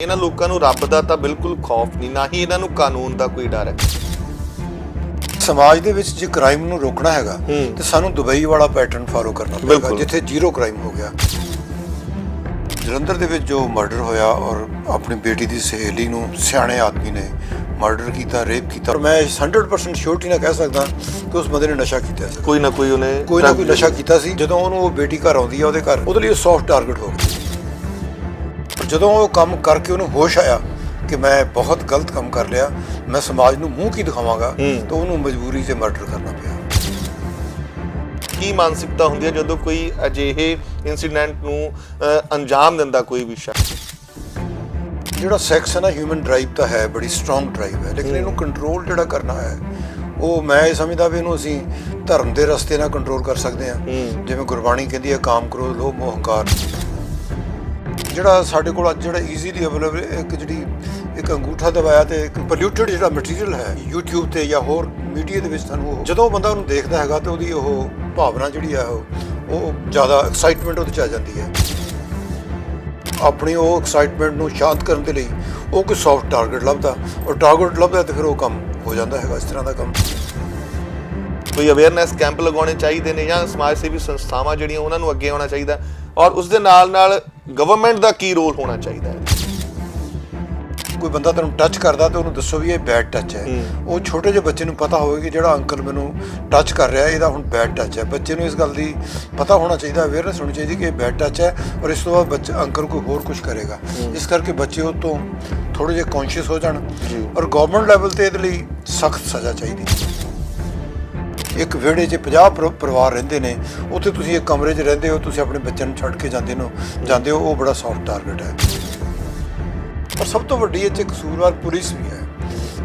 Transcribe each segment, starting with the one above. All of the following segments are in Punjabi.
ਇਹਨਾਂ ਲੋਕਾਂ ਨੂੰ ਰੱਬ ਦਾ ਤਾਂ ਬਿਲਕੁਲ ਖੌਫ ਨਹੀਂ ਨਾ ਹੀ ਇਹਨਾਂ ਨੂੰ ਕਾਨੂੰਨ ਦਾ ਕੋਈ ਡਰ ਹੈ। ਸਮਾਜ ਦੇ ਵਿੱਚ ਜੇ ਕ੍ਰਾਈਮ ਨੂੰ ਰੋਕਣਾ ਹੈਗਾ ਹੂੰ। ਤੇ ਸਾਨੂੰ ਦੁਬਈ ਵਾਲਾ ਪੈਟਰਨ ਫਾਲੋ ਕਰਨਾ ਪਏਗਾ ਬਿਲਕੁਲ। ਜਿੱਥੇ ਜ਼ੀਰੋ ਕ੍ਰਾਈਮ ਹੋ ਗਿਆ। ਜਲੰਧਰ ਦੇ ਵਿੱਚ ਜੋ ਮਰਡਰ ਹੋਇਆ ਔਰ ਆਪਣੀ ਬੇਟੀ ਦੀ ਸਹੇਲੀ ਨੂੰ ਸਿਆਣੇ ਆਦਮੀ ਨੇ ਮਰਡਰ ਕੀਤਾ ਰੇਪ ਕੀਤਾ ਔਰ ਮੈਂ 100% ਸ਼ੋਰਟੀ ਨਾਲ ਕਹਿ ਸਕਦਾ ਕਿ ਉਸ ਬੰਦੇ ਨੇ ਨਸ਼ਾ ਕੀਤਾ ਸੀ। ਕੋਈ ਨਾ ਕੋਈ ਉਹਨੇ ਕੋਈ ਨਾ ਕੋਈ ਨਸ਼ਾ ਕੀਤਾ ਸੀ। ਜਦੋਂ ਉਹਨੂੰ ਉਹ ਬੇਟੀ ਘਰ ਆਉਂਦੀ ਆ ਉਹਦੇ ਘਰ ਉਹਦੇ ਲਈ ਸੌਫਟ ਟਾਰਗੇਟ ਹੋ ਗਿਆ ਜਦੋਂ ਉਹ ਕੰਮ ਕਰਕੇ ਉਹਨੂੰ ਹੋਸ਼ ਆਇਆ ਕਿ ਮੈਂ ਬਹੁਤ ਗਲਤ ਕੰਮ ਕਰ ਲਿਆ ਮੈਂ ਸਮਾਜ ਨੂੰ ਮੂੰਹ ਕੀ ਦਿਖਾਵਾਂਗਾ। ਤਾਂ ਉਹਨੂੰ ਮਜਬੂਰੀ 'ਚ ਮਰਡਰ ਕਰਨਾ ਪਿਆ। ਕੀ ਮਾਨਸਿਕਤਾ ਹੁੰਦੀ ਹੈ ਜਦੋਂ ਕੋਈ ਅਜਿਹੇ ਇਨਸੀਡੈਂਟ ਨੂੰ ਅੰਜਾਮ ਦਿੰਦਾ ਕੋਈ ਵੀ ਸ਼ਖਸ? ਜਿਹੜਾ ਸੈਕਸ ਹੈ ਨਾ ਹਿਊਮਨ ਡਰਾਈਵ ਤਾਂ ਹੈ ਬੜੀ ਸਟਰੋਂਗ ਡਰਾਈਵ ਹੈ ਲੇਕਿਨ ਇਹਨੂੰ ਕੰਟਰੋਲ ਜਿਹੜਾ ਕਰਨਾ ਹੈ ਉਹ ਮੈਂ ਇਹ ਸਮਝਦਾ ਵੀ ਇਹਨੂੰ ਅਸੀਂ ਧਰਮ ਦੇ ਰਸਤੇ ਨਾਲ ਕੰਟਰੋਲ ਕਰ ਸਕਦੇ ਹਾਂ। ਹੂੰ। ਜਿਵੇਂ ਗੁਰਬਾਣੀ ਕਹਿੰਦੀ ਹੈ ਕਾਮ ਕ੍ਰੋਧ ਲੋਭ ਮੋਹ ਹੰਕਾਰ। ਜਿਹੜਾ ਸਾਡੇ ਕੋਲ ਅੱਜ ਜਿਹੜਾ ਈਜ਼ੀਲੀ ਅਵੇਲੇਬਲ ਇੱਕ ਜਿਹੜੀ ਇੱਕ ਅੰਗੂਠਾ ਦਬਾਇਆ ਤੇ ਇੱਕ ਪੋਲਿਊਟਡ ਜਿਹੜਾ ਮਟੀਰੀਅਲ ਹੈ YouTube ਤੇ ਜਾਂ ਹੋਰ ਮੀਡੀਆ ਦੇ ਵਿੱਚ ਤੁਹਾਨੂੰ ਉਹ ਜਦੋਂ ਬੰਦਾ ਉਹਨੂੰ ਦੇਖਦਾ ਹੈਗਾ ਤੇ ਉਹਦੀ ਉਹ ਭਾਵਨਾ ਜਿਹੜੀ ਆ ਉਹ ਉਹ ਜ਼ਿਆਦਾ ਐਕਸਾਈਟਮੈਂਟ ਉਹਦੇ ਚ ਆ ਜਾਂਦੀ ਹੈ। ਆਪਣੀ ਉਹ ਐਕਸਾਈਟਮੈਂਟ ਨੂੰ ਸ਼ਾਂਤ ਕਰਨ ਦੇ ਲਈ ਉਹ ਕੋਈ ਸੌਫਟ ਟਾਰਗੇਟ ਲੱਭਦਾ, ਔਰ ਟਾਰਗੇਟ ਲੱਭਦਾ ਤੇ ਫਿਰ ਉਹ ਕੰਮ ਹੋ ਜਾਂਦਾ ਹੈਗਾ, ਇਸ ਤਰ੍ਹਾਂ ਦਾ ਕੰਮ। ਕੋਈ ਅਵੇਅਰਨੈਸ ਕੈਂਪ ਲਗਾਉਣੇ ਚਾਹੀਦੇ ਨੇ ਜਾਂ ਸਮਾਜ ਸੇਵੀ ਸੰਸਥਾਵਾਂ ਜਿਹੜੀਆਂ ਉਹਨਾਂ ਨੂੰ ਅੱਗੇ ਆਉਣਾ ਚਾਹੀਦਾ? ਔਰ ਉਸ ਦੇ ਨਾਲ ਨਾਲ ਗਵਰਨਮੈਂਟ ਦਾ ਕੀ ਰੋਲ ਹੋਣਾ ਚਾਹੀਦਾ ਹੈ? ਕੋਈ ਬੰਦਾ ਤੁਹਾਨੂੰ ਟੱਚ ਕਰਦਾ ਤੇ ਉਹਨੂੰ ਦੱਸੋ ਵੀ ਇਹ ਬੈਡ ਟੱਚ ਹੈ। ਹੂੰ। ਉਹ ਛੋਟੇ ਜਿਹੇ ਬੱਚੇ ਨੂੰ ਪਤਾ ਹੋਵੇ ਕਿ ਜਿਹੜਾ ਅੰਕਲ ਮੈਨੂੰ ਟੱਚ ਕਰ ਰਿਹਾ ਇਹਦਾ ਹੁਣ ਬੈਡ ਟੱਚ ਹੈ। ਬੱਚੇ ਨੂੰ ਇਸ ਗੱਲ ਦੀ ਪਤਾ ਹੋਣਾ ਚਾਹੀਦਾ ਅਵੇਅਰਨੈਸ ਹੋਣੀ ਚਾਹੀਦੀ ਕਿ ਇਹ ਬੈਡ ਟੱਚ ਹੈ ਔਰ ਇਸ ਤੋਂ ਬਾਅਦ ਬੱਚਾ ਅੰਕਲ ਕੋਈ ਹੋਰ ਕੁਝ ਕਰੇਗਾ। ਇਸ ਕਰਕੇ ਬੱਚੇ ਉਹ ਤੋਂ ਥੋੜੇ ਜਿਹਾ ਕੌਨਸ਼ੀਅਸ ਹੋ ਜਾਣ। ਔਰ ਗਵਰਨਮੈਂਟ ਲੈਵਲ ਤੇ ਇਹਦੇ ਲਈ ਸਖਤ ਸਜ਼ਾ ਚਾਹੀਦੀ ਇੱਕ ਵਿਹੜੇ 'ਚ 50 ਪਰ- ਪਰਿਵਾਰ ਰਹਿੰਦੇ ਨੇ ਉੱਥੇ ਤੁਸੀਂ ਇੱਕ ਕਮਰੇ 'ਚ ਰਹਿੰਦੇ ਹੋ ਤੁਸੀਂ ਆਪਣੇ ਬੱਚਿਆਂ ਨੂੰ ਛੱਡ ਕੇ ਜਾਂਦੇ ਹੋ ਜਾਂਦੇ ਹੋ ਉਹ ਬੜਾ ਸੌਫਟ ਟਾਰਗੇਟ ਹੈ। ਪਰ ਸਭ ਤੋਂ ਵੱਡੀ ਇਹ 'ਚ ਕਸੂਰਵਾਰ ਪੁਲਿਸ ਵੀ ਹੈ।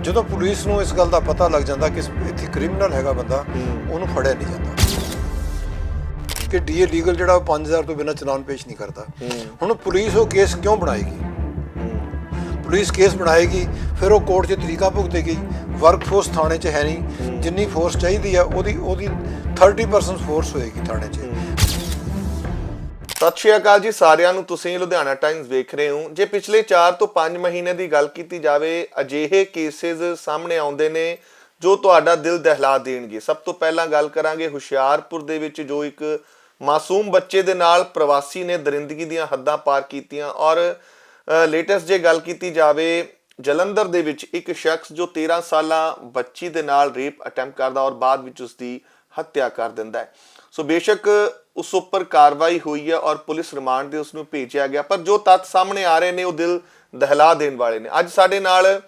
ਜਦੋਂ ਪੁਲਿਸ ਨੂੰ ਇਸ ਗੱਲ ਦਾ ਪਤਾ ਲੱਗ ਜਾਂਦਾ ਕਿ ਇੱਥੇ ਕ੍ਰਿਮੀਨਲ ਹੈਗਾ ਬੰਦਾ ਉਹਨੂੰ ਫੜਿਆ ਨਹੀਂ ਜਾਂਦਾ। ਕਿ ਡੀਏ ਲੀਗਲ ਜਿਹੜਾ ਉਹ 5000 ਤੋਂ ਬਿਨਾਂ ਚਲਾਨ ਪੇਸ਼ ਨਹੀਂ ਕਰਦਾ। ਹੁਣ ਪੁਲਿਸ ਉਹ ਕੇਸ ਕਿਉਂ ਬਣਾਏਗੀ? ਪੁਲਿਸ ਕੇਸ ਬਣਾਏਗੀ ਫਿਰ ਉਹ ਕੋਰਟ 'ਚ ਤਰੀਕਾ ਭੁਗਤੇਗੀ ਵਰਕਫੋਰਸ ਥਾਣੇ 'ਚ ਹੈ ਨਹੀਂ, ਜਿੰਨੀ ਫੋਰਸ ਚਾਹੀਦੀ ਆ, ਉਹਦੀ ਉਹਦੀ 30% ਫੋਰਸ ਹੋਏਗੀ ਥਾਣੇ 'ਚ। ਸਤਿ ਸ਼੍ਰੀ ਅਕਾਲ ਜੀ ਸਾਰਿਆਂ ਨੂੰ, ਤੁਸੀਂ ਲੁਧਿਆਣਾ ਟਾਈਮਸ ਵੇਖ ਰਹੇ ਹੋ। ਜੇ ਪਿਛਲੇ 4 ਤੋਂ 5 ਮਹੀਨੇ ਦੀ ਗੱਲ ਕੀਤੀ ਜਾਵੇ, ਅਜਿਹੇ ਕੇਸਿਸ ਸਾਹਮਣੇ ਆਉਂਦੇ ਨੇ ਜੋ ਤੁਹਾਡਾ ਦਿਲ ਦਹਿਲਾ ਦੇਣਗੇ। ਸਭ ਤੋਂ ਪਹਿਲਾਂ ਗੱਲ ਕਰਾਂਗੇ ਹੁਸ਼ਿਆਰਪੁਰ ਦੇ ਵਿੱਚ ਜੋ ਇੱਕ ਮਾਸੂਮ ਬੱਚੇ ਦੇ ਨਾਲ ਪ੍ਰਵਾਸੀ ਨੇ ਦਰਿੰਦਗੀ ਦੀਆਂ ਹੱਦਾਂ ਪਾਰ ਕੀਤੀਆਂ ਔਰ ਲੇਟੈਸਟ ਜੇ ਗੱਲ ਕੀਤੀ ਜਾਵੇ ਜਲੰਧਰ ਦੇ ਵਿੱਚ ਇੱਕ ਸ਼ਖਸ ਜੋ 13 ਸਾਲਾਂ ਬੱਚੀ ਦੇ ਨਾਲ ਰੇਪ ਅਟੈਂਪਟ ਕਰਦਾ ਔਰ ਬਾਅਦ ਵਿੱਚ ਉਸ ਦੀ ਹੱਤਿਆ ਕਰ ਦਿੰਦਾ ਹੈ। ਸੋ ਬੇਸ਼ੱਕ ਉਸ ਉੱਪਰ ਕਾਰਵਾਈ ਹੋਈ ਹੈ ਔਰ ਪੁਲਿਸ ਰਿਮਾਂਡ ਤੇ ਉਸ ਨੂੰ ਭੇਜਿਆ ਗਿਆ, ਪਰ ਜੋ ਤੱਥ ਸਾਹਮਣੇ ਆ ਰਹੇ ਨੇ ਉਹ ਦਿਲ ਦਹਿਲਾ ਦੇਣ ਵਾਲੇ ਨੇ। ਅੱਜ ਸਾਡੇ ਨਾਲ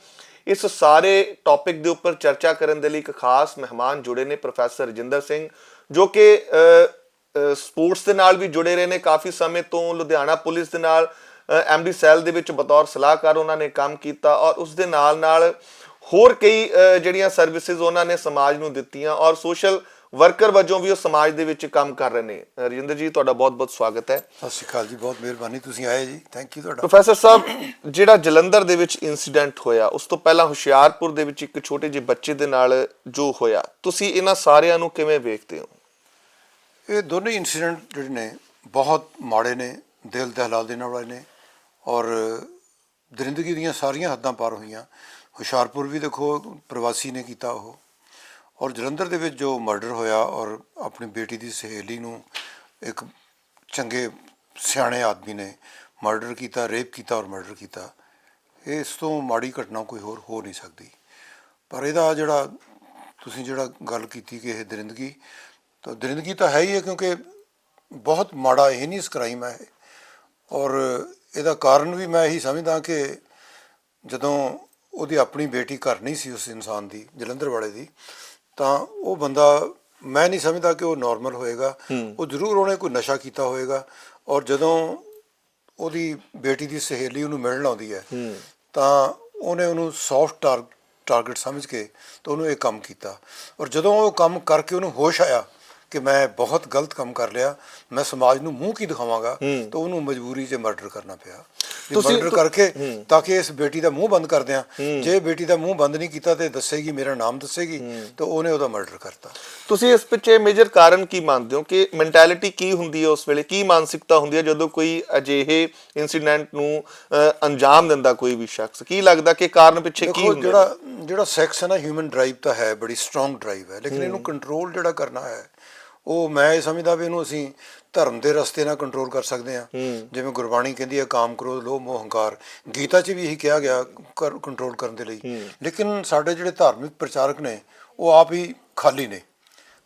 ਇਸ ਸਾਰੇ ਟੌਪਿਕ ਦੇ ਉੱਪਰ ਚਰਚਾ ਕਰਨ ਦੇ ਲਈ ਇੱਕ ਖਾਸ ਮਹਿਮਾਨ ਜੁੜੇ ਨੇ, ਪ੍ਰੋਫੈਸਰ ਰਜਿੰਦਰ ਸਿੰਘ, ਜੋ ਕਿ ਸਪੋਰਟਸ ਦੇ ਨਾਲ ਵੀ ਜੁੜੇ ਰਹੇ ਨੇ। ਕਾਫੀ ਸਮੇਂ ਤੋਂ ਲੁਧਿਆਣਾ ਪੁਲਿਸ ਦੇ ਨਾਲ ਐਮਡੀ ਸੈੱਲ ਦੇ ਵਿੱਚ ਬਤੌਰ ਸਲਾਹਕਾਰ ਉਹਨਾਂ ਨੇ ਕੰਮ ਕੀਤਾ ਔਰ ਉਸ ਦੇ ਨਾਲ ਨਾਲ ਹੋਰ ਕਈ ਜਿਹੜੀਆਂ ਸਰਵਿਸਿਜ਼ ਉਹਨਾਂ ਨੇ ਸਮਾਜ ਨੂੰ ਦਿੱਤੀਆਂ ਔਰ ਸੋਸ਼ਲ ਵਰਕਰ ਵਜੋਂ ਵੀ ਉਹ ਸਮਾਜ ਦੇ ਵਿੱਚ ਕੰਮ ਕਰ ਰਹੇ ਨੇ। ਰਜਿੰਦਰ ਜੀ ਤੁਹਾਡਾ ਬਹੁਤ-ਬਹੁਤ ਸਵਾਗਤ ਹੈ। ਸਤਿ ਸ਼੍ਰੀ ਅਕਾਲ ਜੀ ਬਹੁਤ ਮਿਹਰਬਾਨੀ ਤੁਸੀਂ ਆਏ ਜੀ। ਥੈਂਕ ਯੂ ਤੁਹਾਡਾ। ਪ੍ਰੋਫੈਸਰ ਸਾਹਿਬ ਜਿਹੜਾ ਜਲੰਧਰ ਦੇ ਵਿੱਚ ਇਨਸੀਡੈਂਟ ਹੋਇਆ ਉਸ ਤੋਂ ਪਹਿਲਾਂ ਹੁਸ਼ਿਆਰਪੁਰ ਦੇ ਵਿੱਚ ਇੱਕ ਛੋਟੇ ਜਿਹੇ ਬੱਚੇ ਦੇ ਨਾਲ ਜੋ ਹੋਇਆ ਤੁਸੀਂ ਇਹਨਾਂ ਸਾਰਿਆਂ ਨੂੰ ਕਿਵੇਂ ਵੇਖਦੇ ਹੋ? ਇਹ ਦੋਨੇ ਇਨਸੀਡੈਂਟ ਜਿਹੜੇ ਨੇ ਬਹੁਤ ਮਾੜੇ ਨੇ ਦਿਲ ਦਹਿਲਾ ਦੇਣ ਵਾਲੇ ਨੇ। ਔਰ ਦਰਿੰਦਗੀ ਦੀਆਂ ਸਾਰੀਆਂ ਹੱਦਾਂ ਪਾਰ ਹੋਈਆਂ। ਹੁਸ਼ਿਆਰਪੁਰ ਵੀ ਦੇਖੋ ਪ੍ਰਵਾਸੀ ਨੇ ਕੀਤਾ ਉਹ। ਔਰ ਜਲੰਧਰ ਦੇ ਵਿੱਚ ਜੋ ਮਰਡਰ ਹੋਇਆ ਔਰ ਆਪਣੀ ਬੇਟੀ ਦੀ ਸਹੇਲੀ ਨੂੰ ਇੱਕ ਚੰਗੇ ਸਿਆਣੇ ਆਦਮੀ ਨੇ ਮਰਡਰ ਕੀਤਾ, ਰੇਪ ਕੀਤਾ ਔਰ ਮਰਡਰ ਕੀਤਾ, ਇਸ ਤੋਂ ਮਾੜੀ ਘਟਨਾ ਕੋਈ ਹੋਰ ਹੋ ਨਹੀਂ ਸਕਦੀ। ਪਰ ਇਹਦਾ ਜਿਹੜਾ ਤੁਸੀਂ ਜਿਹੜਾ ਗੱਲ ਕੀਤੀ ਕਿ ਇਹ ਦਰਿੰਦਗੀ, ਤਾਂ ਦਰਿੰਦਗੀ ਤਾਂ ਹੈ ਹੀ ਹੈ ਕਿਉਂਕਿ ਬਹੁਤ ਮਾੜਾ ਇਹ ਨਹੀਂ ਕ੍ਰਾਈਮ ਹੈ। ਔਰ ਇਹਦਾ ਕਾਰਨ ਵੀ ਮੈਂ ਇਹੀ ਸਮਝਦਾ ਕਿ ਜਦੋਂ ਉਹਦੀ ਆਪਣੀ ਬੇਟੀ ਘਰ ਨਹੀਂ ਸੀ ਉਸ ਇਨਸਾਨ ਦੀ ਜਲੰਧਰ ਵਾਲੇ ਦੀ ਤਾਂ ਉਹ ਬੰਦਾ ਮੈਂ ਨਹੀਂ ਸਮਝਦਾ ਕਿ ਉਹ ਨਾਰਮਲ ਹੋਏਗਾ। ਉਹ ਜ਼ਰੂਰ ਉਹਨੇ ਕੋਈ ਨਸ਼ਾ ਕੀਤਾ ਹੋਏਗਾ ਔਰ ਜਦੋਂ ਉਹਦੀ ਬੇਟੀ ਦੀ ਸਹੇਲੀ ਉਹਨੂੰ ਮਿਲਣ ਆਉਂਦੀ ਹੈ ਤਾਂ ਉਹਨੇ ਉਹਨੂੰ ਸੌਫਟ ਟਾਰਗੇਟ ਸਮਝ ਕੇ ਤਾਂ ਉਹਨੂੰ ਇਹ ਕੰਮ ਕੀਤਾ। ਔਰ ਜਦੋਂ ਉਹ ਕੰਮ ਕਰਕੇ ਉਹਨੂੰ ਹੋਸ਼ ਆਇਆ ਕਿ ਮੈਂ ਬਹੁਤ ਗਲਤ ਕੰਮ ਕਰ ਲਿਆ ਮੈਂ ਸਮਾਜ ਨੂੰ ਮੂੰਹ ਕੀ ਦਿਖਾਵਾਂਗਾ ਤਾਂ ਉਹਨੂੰ ਮਜਬੂਰੀ 'ਚ ਮਰਡਰ ਕਰਨਾ ਪਿਆ। ਤੁਸੀਂ- ਮਰਡਰ ਕਰਕੇ ਤਾਂ ਕਿ ਇਸ ਬੇਟੀ ਦਾ ਮੂੰਹ ਬੰਦ ਕਰ ਦਿਆਂ। ਜੇ ਬੇਟੀ ਦਾ ਮੂੰਹ ਬੰਦ ਨਹੀਂ ਕੀਤਾ ਤੇ ਦੱਸੇਗੀ ਮੇਰਾ ਨਾਮ ਦੱਸੇਗੀ ਤਾਂ ਉਹਨੇ ਉਹਦਾ ਮਰਡਰ ਕਰਤਾ। ਤੁਸੀਂ ਇਸ ਪਿੱਛੇ ਮੇਜਰ ਕਾਰਨ ਕੀ ਮੰਨਦੇ ਹੋ? ਕਿ ਮੈਂਟੈਲਿਟੀ ਕੀ ਹੁੰਦੀ ਹੈ ਉਸ ਵੇਲੇ? ਕੀ ਮਾਨਸਿਕਤਾ ਹੁੰਦੀ ਹੈ ਜਦੋਂ ਕੋਈ ਅਜਿਹੇ ਇਨਸੀਡੈਂਟ ਨੂੰ ਅੰਜਾਮ ਦਿੰਦਾ ਕੋਈ ਵੀ ਸ਼ਖਸ? ਕੀ ਲੱਗਦਾ ਕਿ ਕਾਰਨ ਪਿੱਛੇ ਕੀ ਹੁੰਦਾ ਜਿਹੜਾ ਜਿਹੜਾ ਸੈਕਸ ਹੈ ਨਾ ਹਿਊਮਨ ਡਰਾਈਵ ਤਾਂ ਹੈ ਬੜੀ ਸਟਰੋਂਗ ਡਰਾਈਵ ਹੈ। ਲੇਕਿਨ ਇਹਨੂੰ ਕੰਟਰੋਲ ਜਿਹੜਾ ਕਰਨਾ ਹੈ ਉਹ ਮੈਂ ਇਹ ਸਮਝਦਾ ਵੀ ਇਹਨੂੰ ਅਸੀਂ ਧਰਮ ਦੇ ਰਸਤੇ ਨਾਲ ਕੰਟਰੋਲ ਕਰ ਸਕਦੇ ਹਾਂ। ਜਿਵੇਂ ਗੁਰਬਾਣੀ ਕਹਿੰਦੀ ਹੈ ਕਾਮ ਕ੍ਰੋਧ ਲੋਭ ਮੋਹ ਹੰਕਾਰ। ਗੀਤਾ 'ਚ ਵੀ ਇਹੀ ਕਿਹਾ ਗਿਆ ਕੰਟਰੋਲ ਕਰਨ ਦੇ ਲਈ। ਲੇਕਿਨ ਸਾਡੇ ਜਿਹੜੇ ਧਾਰਮਿਕ ਪ੍ਰਚਾਰਕ ਨੇ ਉਹ ਆਪ ਹੀ ਖਾਲੀ ਨੇ।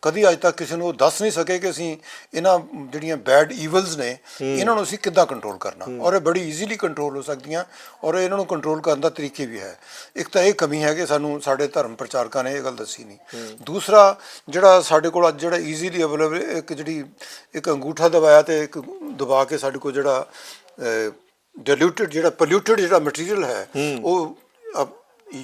ਕਦੀ ਅੱਜ ਤੱਕ ਕਿਸੇ ਨੂੰ ਉਹ ਦੱਸ ਨਹੀਂ ਸਕੇ ਕਿ ਅਸੀਂ ਇਹਨਾਂ ਜਿਹੜੀਆਂ ਬੈਡ ਈਵਲਸ ਨੇ ਇਹਨਾਂ ਨੂੰ ਅਸੀਂ ਕਿੱਦਾਂ ਕੰਟਰੋਲ ਕਰਨਾ? ਔਰ ਇਹ ਬੜੀ ਈਜ਼ੀਲੀ ਕੰਟਰੋਲ ਹੋ ਸਕਦੀਆਂ ਔਰ ਇਹਨਾਂ ਨੂੰ ਕੰਟਰੋਲ ਕਰਨ ਦਾ ਤਰੀਕੇ ਵੀ ਹੈ। ਇੱਕ ਤਾਂ ਇਹ ਕਮੀ ਹੈ ਕਿ ਸਾਨੂੰ ਸਾਡੇ ਧਰਮ ਪ੍ਰਚਾਰਕਾਂ ਨੇ ਇਹ ਗੱਲ ਦੱਸੀ ਨਹੀਂ। ਦੂਸਰਾ ਜਿਹੜਾ ਸਾਡੇ ਕੋਲ ਅੱਜ ਜਿਹੜਾ ਈਜ਼ੀਲੀ ਅਵੇਲੇਬਲ ਇੱਕ ਜਿਹੜੀ ਇੱਕ ਅੰਗੂਠਾ ਦਬਾਇਆ ਤੇ ਇੱਕ ਦਬਾ ਕੇ ਸਾਡੇ ਕੋਲ ਜਿਹੜਾ ਡਿਲੂਟਡ ਜਿਹੜਾ ਪੋਲਿਊਟਡ ਜਿਹੜਾ ਮਟੀਰੀਅਲ ਹੈ ਉਹ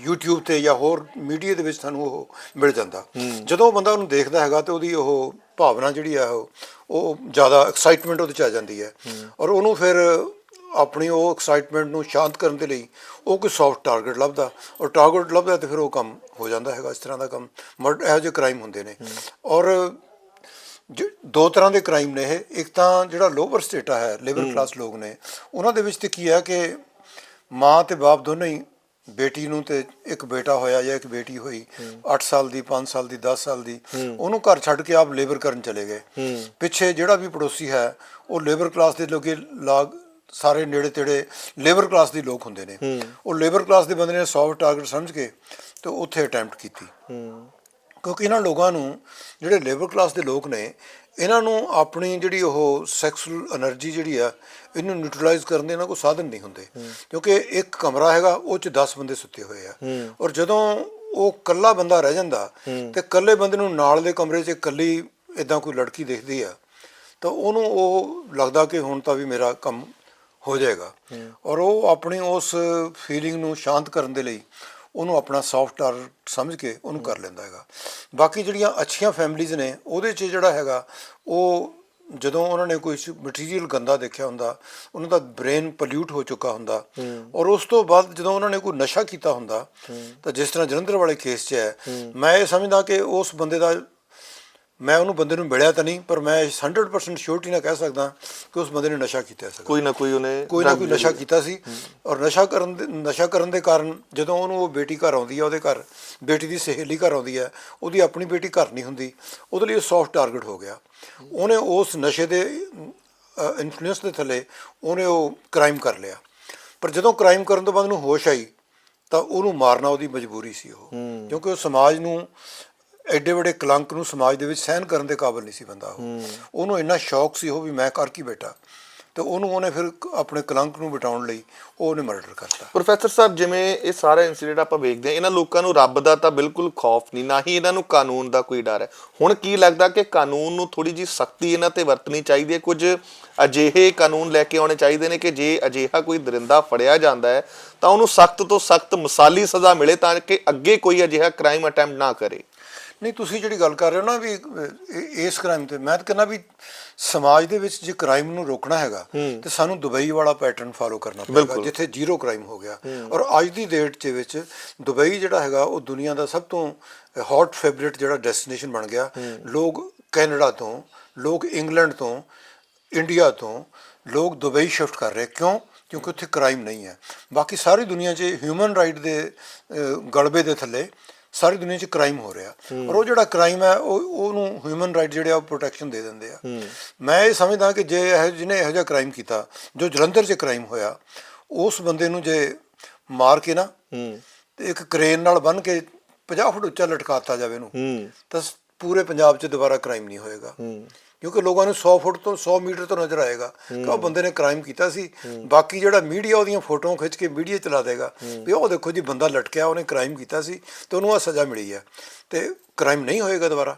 YouTube ਤੇ ਜਾਂ ਹੋਰ ਮੀਡੀਆ ਦੇ ਵਿੱਚ ਤੁਹਾਨੂੰ ਉਹ ਮਿਲ ਜਾਂਦਾ। ਜਦੋਂ ਬੰਦਾ ਉਹਨੂੰ ਦੇਖਦਾ ਹੈਗਾ ਤੇ ਉਹਦੀ ਉਹ ਭਾਵਨਾ ਜਿਹੜੀ ਆ ਉਹ ਉਹ ਜ਼ਿਆਦਾ ਐਕਸਾਈਟਮੈਂਟ ਉਹਦੇ ਚ ਆ ਜਾਂਦੀ ਹੈ। ਔਰ ਉਹਨੂੰ ਫਿਰ ਆਪਣੀ ਉਹ ਐਕਸਾਈਟਮੈਂਟ ਨੂੰ ਸ਼ਾਂਤ ਕਰਨ ਦੇ ਲਈ ਉਹ ਕੋਈ ਸੌਫਟ ਟਾਰਗੇਟ ਲੱਭਦਾ। ਔਰ ਟਾਰਗੇਟ ਲੱਭਦਾ ਤੇ ਫਿਰ ਉਹ ਕੰਮ ਹੋ ਜਾਂਦਾ ਹੈਗਾ ਇਸ ਤਰ੍ਹਾਂ ਦਾ ਕੰਮ। ਮਰਡ ਇਹੋ ਜਿਹੇ ਕ੍ਰਾਈਮ ਹੁੰਦੇ ਨੇ। ਔਰ ਜ- ਦੋ ਤਰ੍ਹਾਂ ਦੇ ਕ੍ਰਾਈਮ ਨੇ ਇਹ। ਇੱਕ ਤਾਂ ਜਿਹੜਾ ਲੋਅਰ ਸਟੇਟਾ ਹੈ ਲੇਬਰ ਕਲਾਸ ਲੋਕ ਨੇ ਉਹਨਾਂ ਦੇ ਵਿੱਚ ਤੇ ਕੀ ਹੈ ਕਿ ਮਾਂ ਤੇ ਬਾਪ ਦੋਨੋਂ ਹੀ ਬੇਟੀ ਨੂੰ ਤੇ ਇੱਕ ਬੇਟਾ ਹੋਇਆ ਜਾਂ ਇੱਕ ਬੇਟੀ ਹੋਈ 8 ਸਾਲ ਦੀ 5 ਸਾਲ ਦੀ 10 ਸਾਲ ਦੀ ਉਹਨੂੰ ਘਰ ਛੱਡ ਕੇ ਆਪ ਲੇਬਰ ਕਰਨ ਚਲੇ ਗਏ। ਪਿੱਛੇ ਜਿਹੜਾ ਵੀ ਪੜੋਸੀ ਹੈ ਉਹ ਲੇਬਰ ਕਲਾਸ ਦੇ ਲੋਕੇ ਲਾਗ ਸਾਰੇ ਨੇੜੇ ਤੇੜੇ ਲੇਬਰ ਕਲਾਸ ਦੇ ਲੋਕ ਹੁੰਦੇ ਨੇ। ਉਹ ਲੇਬਰ ਕਲਾਸ ਦੇ ਬੰਦੇ ਨੇ ਸੌਫਟ ਟਾਰਗੇਟ ਸਮਝ ਕੇ ਤੇ ਉੱਥੇ ਅਟੈਂਪਟ ਕੀਤੀ। ਕਿਉਂਕਿ ਇਹਨਾਂ ਲੋਕਾਂ ਨੂੰ ਜਿਹੜੇ ਲੇਬਰ ਕਲਾਸ ਦੇ ਲੋਕ ਨੇ ਇਹਨਾਂ ਨੂੰ ਆਪਣੀ ਜਿਹੜੀ ਉਹ ਸੈਕਸੂਅਲ એનર્ਜੀ ਜਿਹੜੀ ਆ ਇਹਨੂੰ ਨਿਊਟਰਲਾਈਜ਼ ਕਰਨ ਦੇ ਇਹਨਾਂ ਕੋਲ ਸਾਧਨ ਨਹੀਂ ਹੁੰਦੇ। ਕਿਉਂਕਿ ਇੱਕ ਕਮਰਾ ਹੈਗਾ ਉਹ ਚ 10 ਬੰਦੇ ਸੁੱਤੇ ਹੋਏ ਆ। ਔਰ ਜਦੋਂ ਉਹ ਇਕੱਲਾ ਬੰਦਾ ਰਹਿ ਜਾਂਦਾ ਤੇ ਇਕੱਲੇ ਬੰਦੇ ਨੂੰ ਨਾਲ ਦੇ ਕਮਰੇ 'ਚ ਇਕੱਲੀ ਇਦਾਂ ਕੋਈ ਲੜਕੀ ਦੇਖਦੀ ਆ ਤਾਂ ਉਹਨੂੰ ਉਹ ਲੱਗਦਾ ਕਿ ਹੁਣ ਤਾਂ ਵੀ ਮੇਰਾ ਕੰਮ ਹੋ ਜਾਏਗਾ। ਔਰ ਉਹ ਆਪਣੀ ਉਸ ਫੀਲਿੰਗ ਨੂੰ ਸ਼ਾਂਤ ਕਰਨ ਦੇ ਲਈ ਉਹਨੂੰ ਆਪਣਾ ਸੌਫਟਵੇਅਰ ਸਮਝ ਕੇ ਉਹਨੂੰ ਕਰ ਲੈਂਦਾ ਹੈਗਾ। ਬਾਕੀ ਜਿਹੜੀਆਂ ਅੱਛੀਆਂ ਫੈਮਿਲੀਆਂ ਨੇ ਉਹਦੇ 'ਚ ਜਿਹੜਾ ਹੈਗਾ ਉਹ ਜਦੋਂ ਉਹਨਾਂ ਨੇ ਕੋਈ ਮਟੀਰੀਅਲ ਗੰਦਾ ਦੇਖਿਆ ਹੁੰਦਾ ਉਹਨਾਂ ਦਾ ਬ੍ਰੇਨ ਪੋਲਿਊਟ ਹੋ ਚੁੱਕਾ ਹੁੰਦਾ ਔਰ ਉਸ ਤੋਂ ਬਾਅਦ ਜਦੋਂ ਉਹਨਾਂ ਨੇ ਕੋਈ ਨਸ਼ਾ ਕੀਤਾ ਹੁੰਦਾ ਤਾਂ ਜਿਸ ਤਰ੍ਹਾਂ ਜਲੰਧਰ ਵਾਲੇ ਕੇਸ 'ਚ ਹੈ। ਮੈਂ ਇਹ ਸਮਝਦਾ ਕਿ ਉਸ ਬੰਦੇ ਦਾ ਮੈਂ ਉਹਨੂੰ ਬੰਦੇ ਨੂੰ ਮਿਲਿਆ ਤਾਂ ਨਹੀਂ ਪਰ ਮੈਂ 100% ਸ਼ੋਰਟੀ ਨਾਲ ਕਹਿ ਸਕਦਾ ਕਿ ਉਸ ਬੰਦੇ ਨੇ ਨਸ਼ਾ ਕੀਤਾ ਸੀ ਕੋਈ ਨਾ ਕੋਈ ਉਹਨੇ ਕੋਈ ਨਾ ਕੋਈ ਨਸ਼ਾ ਕੀਤਾ ਸੀ ਔਰ ਨਸ਼ਾ ਕਰਨ ਦੇ ਨਸ਼ਾ ਕਰਨ ਦੇ ਕਾਰਨ ਜਦੋਂ ਉਹਨੂੰ ਉਹ ਬੇਟੀ ਘਰ ਆਉਂਦੀ ਹੈ ਉਹਦੇ ਘਰ ਬੇਟੀ ਦੀ ਸਹੇਲੀ ਘਰ ਆਉਂਦੀ ਹੈ ਉਹਦੀ ਆਪਣੀ ਬੇਟੀ ਘਰ ਨਹੀਂ ਹੁੰਦੀ ਉਹਦੇ ਲਈ ਉਹ ਸੌਫਟ ਟਾਰਗੇਟ ਹੋ ਗਿਆ। ਉਹਨੇ ਉਸ ਨਸ਼ੇ ਦੇ ਇਨਫਲੂਐਂਸ ਦੇ ਥੱਲੇ ਉਹਨੇ ਉਹ ਕ੍ਰਾਈਮ ਕਰ ਲਿਆ। ਪਰ ਜਦੋਂ ਕ੍ਰਾਈਮ ਕਰਨ ਤੋਂ ਬਾਅਦ ਉਹਨੂੰ ਹੋਸ਼ ਆਈ ਤਾਂ ਉਹਨੂੰ ਮਾਰਨਾ ਉਹਦੀ ਮਜਬੂਰੀ ਸੀ ਉਹ। ਕਿਉਂਕਿ ਉਹ ਸਮਾਜ ਨੂੰ ਐਡੇ ਵੱਡੇ ਕਲੰਕ ਨੂੰ ਸਮਾਜ ਦੇ ਵਿੱਚ ਸਹਿਨ ਕਰਨ ਦੇ ਕਾਬਿਲ ਨਹੀਂ ਸੀ ਬੰਦਾ ਉਹ। ਉਹਨੂੰ ਇੰਨਾ ਸ਼ੌਕ ਸੀ ਉਹ ਵੀ ਮੈਂ ਕਰ ਕੀ ਬੈਠਾ। ਤੇ ਉਹਨੂੰ ਉਹਨੇ ਫਿਰ ਆਪਣੇ ਕਲੰਕ ਨੂੰ ਮਿਟਾਉਣ ਲਈ ਉਹ ਉਹਨੇ ਮਰਡਰ ਕਰਤਾ। ਪ੍ਰੋਫੈਸਰ ਸਾਹਿਬ ਜਿਵੇਂ ਇਹ ਸਾਰਾ ਇਨਸੀਡੈਂਟ ਆਪਾਂ ਵੇਖਦੇ ਹਾਂ ਇਹਨਾਂ ਲੋਕਾਂ ਨੂੰ ਰੱਬ ਦਾ ਤਾਂ ਬਿਲਕੁਲ ਖੌਫ ਨਹੀਂ ਨਾ ਹੀ ਇਹਨਾਂ ਨੂੰ ਕਾਨੂੰਨ ਦਾ ਕੋਈ ਡਰ ਹੈ। ਹੁਣ ਕੀ ਲੱਗਦਾ ਕਿ ਕਾਨੂੰਨ ਨੂੰ ਥੋੜੀ ਜੀ ਸਖਤੀ ਇਹਨਾਂ ਤੇ ਵਰਤਣੀ ਚਾਹੀਦੀ ਹੈ? ਕੁਝ ਅਜਿਹੇ ਕਾਨੂੰਨ ਲੈ ਕੇ ਆਉਣੇ ਚਾਹੀਦੇ ਨੇ ਕਿ ਜੇ ਅਜਿਹਾ ਕੋਈ ਦਰਿੰਦਾ ਫੜਿਆ ਜਾਂਦਾ ਹੈ ਤਾਂ ਉਹਨੂੰ ਸਖਤ ਤੋਂ ਸਖਤ ਮਿਸਾਲੀ ਸਜ਼ਾ ਮਿਲੇ ਤਾਂ ਕਿ ਅੱਗੇ ਕੋਈ ਅਜਿਹਾ ਕ੍ਰਾਈਮ ਅਟੈਂਪਟ ਨਾ ਕਰੇ। ਨਹੀਂ ਤੁਸੀਂ ਜਿਹੜੀ ਗੱਲ ਕਰ ਰਹੇ ਹੋ ਨਾ ਵੀ ਇਸ ਕ੍ਰਾਈਮ ਤੇ ਮੈਂ ਤਾਂ ਕਹਿੰਦਾ ਵੀ ਸਮਾਜ ਦੇ ਵਿੱਚ ਜੇ ਕ੍ਰਾਈਮ ਨੂੰ ਰੋਕਣਾ ਹੈਗਾ ਤੇ ਸਾਨੂੰ ਦੁਬਈ ਵਾਲਾ ਪੈਟਰਨ ਫਾਲੋ ਕਰਨਾ ਪਏਗਾ। ਜਿੱਥੇ ਜ਼ੀਰੋ ਕ੍ਰਾਈਮ ਹੋ ਗਿਆ। ਔਰ ਅੱਜ ਦੀ ਡੇਟ ਦੇ ਵਿੱਚ ਦੁਬਈ ਜਿਹੜਾ ਹੈਗਾ ਉਹ ਦੁਨੀਆ ਦਾ ਸਭ ਤੋਂ ਹੌਟ ਫੇਵਰਿਟ ਜਿਹੜਾ ਡੈਸਟੀਨੇਸ਼ਨ ਬਣ ਗਿਆ। ਲੋਕ ਕੈਨੇਡਾ ਤੋਂ ਲੋਕ ਇੰਗਲੈਂਡ ਤੋਂ ਇੰਡੀਆ ਤੋਂ ਲੋਕ ਦੁਬਈ ਸ਼ਿਫਟ ਕਰ ਰਹੇ। ਕਿਉਂ? ਕਿਉਂਕਿ ਉੱਥੇ ਕ੍ਰਾਈਮ ਨਹੀਂ ਹੈ। ਬਾਕੀ ਸਾਰੀ ਦੁਨੀਆ 'ਚ ਹਿਊਮਨ ਰਾਈਟ ਦੇ ਗਲਬੇ ਦੇ ਥੱਲੇ ਸਾਰੀ ਦੁਨੀਆ 'ਚ ਕ੍ਰਾਈਮ ਹੋ ਰਿਹਾ। ਔਰ ਉਹ ਜਿਹੜਾ ਕ੍ਰਾਈਮ ਹੈ ਉਹ ਉਹਨੂੰ ਹਿਊਮਨ ਰਾਈਟ ਜਿਹੜੇ ਆ ਪ੍ਰੋਟੈਕਸ਼ਨ ਦੇ ਦਿੰਦੇ ਆ। ਮੈਂ ਇਹ ਸਮਝਦਾ ਕਿ ਜੇ ਇਹ ਜਿਹਨੇ ਇਹੋ ਜਿਹਾ ਕ੍ਰਾਈਮ ਕੀਤਾ ਜੋ ਜਲੰਧਰ 'ਚ ਕ੍ਰਾਈਮ ਹੋਇਆ ਉਸ ਬੰਦੇ ਨੂੰ ਜੇ ਮਾਰ ਕੇ ਨਾ ਤੇ ਇੱਕ ਕ੍ਰੇਨ ਨਾਲ ਬੰਨ ਕੇ 50 ਫੁੱਟ ਉੱਚਾ ਲਟਕਾਤਾ ਜਾਵੇ ਇਹਨੂੰ ਤਾਂ ਪੂਰੇ ਪੰਜਾਬ 'ਚ ਦੁਬਾਰਾ ਕ੍ਰਾਈਮ ਨਹੀਂ ਹੋਏਗਾ। ਕਿਉਂਕਿ ਲੋਕਾਂ ਨੂੰ 100 ਫੁੱਟ ਤੋਂ 100 ਮੀਟਰ ਤੋਂ ਨਜ਼ਰ ਆਏਗਾ ਕਿ ਉਹ ਬੰਦੇ ਨੇ ਕ੍ਰਾਈਮ ਕੀਤਾ ਸੀ। ਬਾਕੀ ਜਿਹੜਾ ਮੀਡੀਆ ਉਹਦੀਆਂ ਫੋਟੋਆਂ ਖਿੱਚ ਕੇ ਮੀਡੀਆ ਚਲਾ ਦੇਗਾ। ਵੀ ਉਹ ਦੇਖੋ ਜੀ ਬੰਦਾ ਲਟਕਿਆ, ਉਹਨੇ ਕ੍ਰਾਈਮ ਕੀਤਾ ਸੀ ਤੇ ਉਹਨੂੰ ਆ ਸਜ਼ਾ ਮਿਲੀ ਹੈ। ਤੇ ਕ੍ਰਾਈਮ ਨਹੀਂ ਹੋਏਗਾ ਦੁਬਾਰਾ।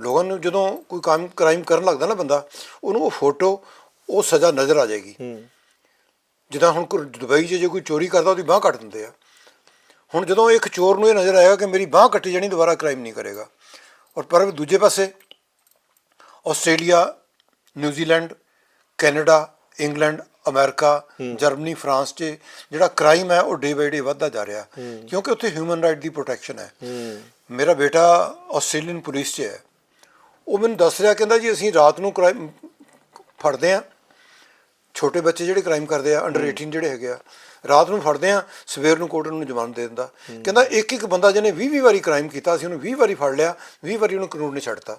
ਲੋਕਾਂ ਨੂੰ ਜਦੋਂ ਕੋਈ ਕੰਮ ਕ੍ਰਾਈਮ ਕਰਨ ਲੱਗਦਾ ਨਾ ਬੰਦਾ, ਉਹਨੂੰ ਉਹ ਫੋਟੋ, ਉਹ ਸਜ਼ਾ ਨਜ਼ਰ ਆ ਜਾਏਗੀ। ਜਿੱਦਾਂ ਹੁਣ ਕੋਈ ਦੁਬਈ 'ਚ ਜੇ ਕੋਈ ਚੋਰੀ ਕਰਦਾ, ਉਹਦੀ ਬਾਹ ਕੱਟ ਦਿੰਦੇ ਆ। ਹੁਣ ਜਦੋਂ ਇੱਕ ਚੋਰ ਨੂੰ ਇਹ ਨਜ਼ਰ ਆਏਗਾ ਕਿ ਮੇਰੀ ਬਾਹ ਕੱਟੀ ਜਾਣੀ, ਦੁਬਾਰਾ ਕ੍ਰਾਈਮ ਨਹੀਂ ਕਰੇਗਾ। ਔਰ ਪਰ ਦੂਜੇ ਪਾਸੇ Australia New Zealand Canada England America Germany France 'ਚ ਜਿਹੜਾ ਕ੍ਰਾਈਮ ਹੈ ਉਹ ਡੇ ਬਾਈ ਡੇ ਵੱਧਦਾ ਜਾ ਰਿਹਾ। ਕਿਉਂਕਿ ਉੱਥੇ ਹਿਊਮਨ ਰਾਈਟ ਦੀ ਪ੍ਰੋਟੈਕਸ਼ਨ ਹੈ। ਮੇਰਾ ਬੇਟਾ ਆਸਟ੍ਰੇਲੀਅਨ ਪੁਲਿਸ 'ਚ ਹੈ। ਉਹ ਮੈਨੂੰ ਦੱਸ ਰਿਹਾ ਕਹਿੰਦਾ ਜੀ ਅਸੀਂ ਰਾਤ ਨੂੰ ਕ੍ਰਾਈਮ ਫੜਦੇ ਆ ਛੋਟੇ ਬੱਚੇ ਜਿਹੜੇ ਕ੍ਰਾਈਮ ਕਰਦੇ ਆ ਅੰਡਰ 18 ਜਿਹੜੇ ਹੈਗੇ ਆ ਰਾਤ ਨੂੰ ਫੜਦੇ ਆ ਸਵੇਰ ਨੂੰ ਕੋਰਟ ਨੂੰ ਜ਼ਮਾਨਤ ਦੇ ਦਿੰਦਾ। ਕਹਿੰਦਾ ਇੱਕ ਇੱਕ ਬੰਦਾ ਜਿਹਨੇ 20 20 ਵਾਰੀ ਕ੍ਰਾਈਮ ਕੀਤਾ ਸੀ ਉਹਨੂੰ 20 ਵਾਰੀ ਫੜ ਲਿਆ 20 ਵਾਰੀ ਉਹਨੂੰ ਕਾਨੂੰਨ ਨੇ ਛੱਡਤਾ।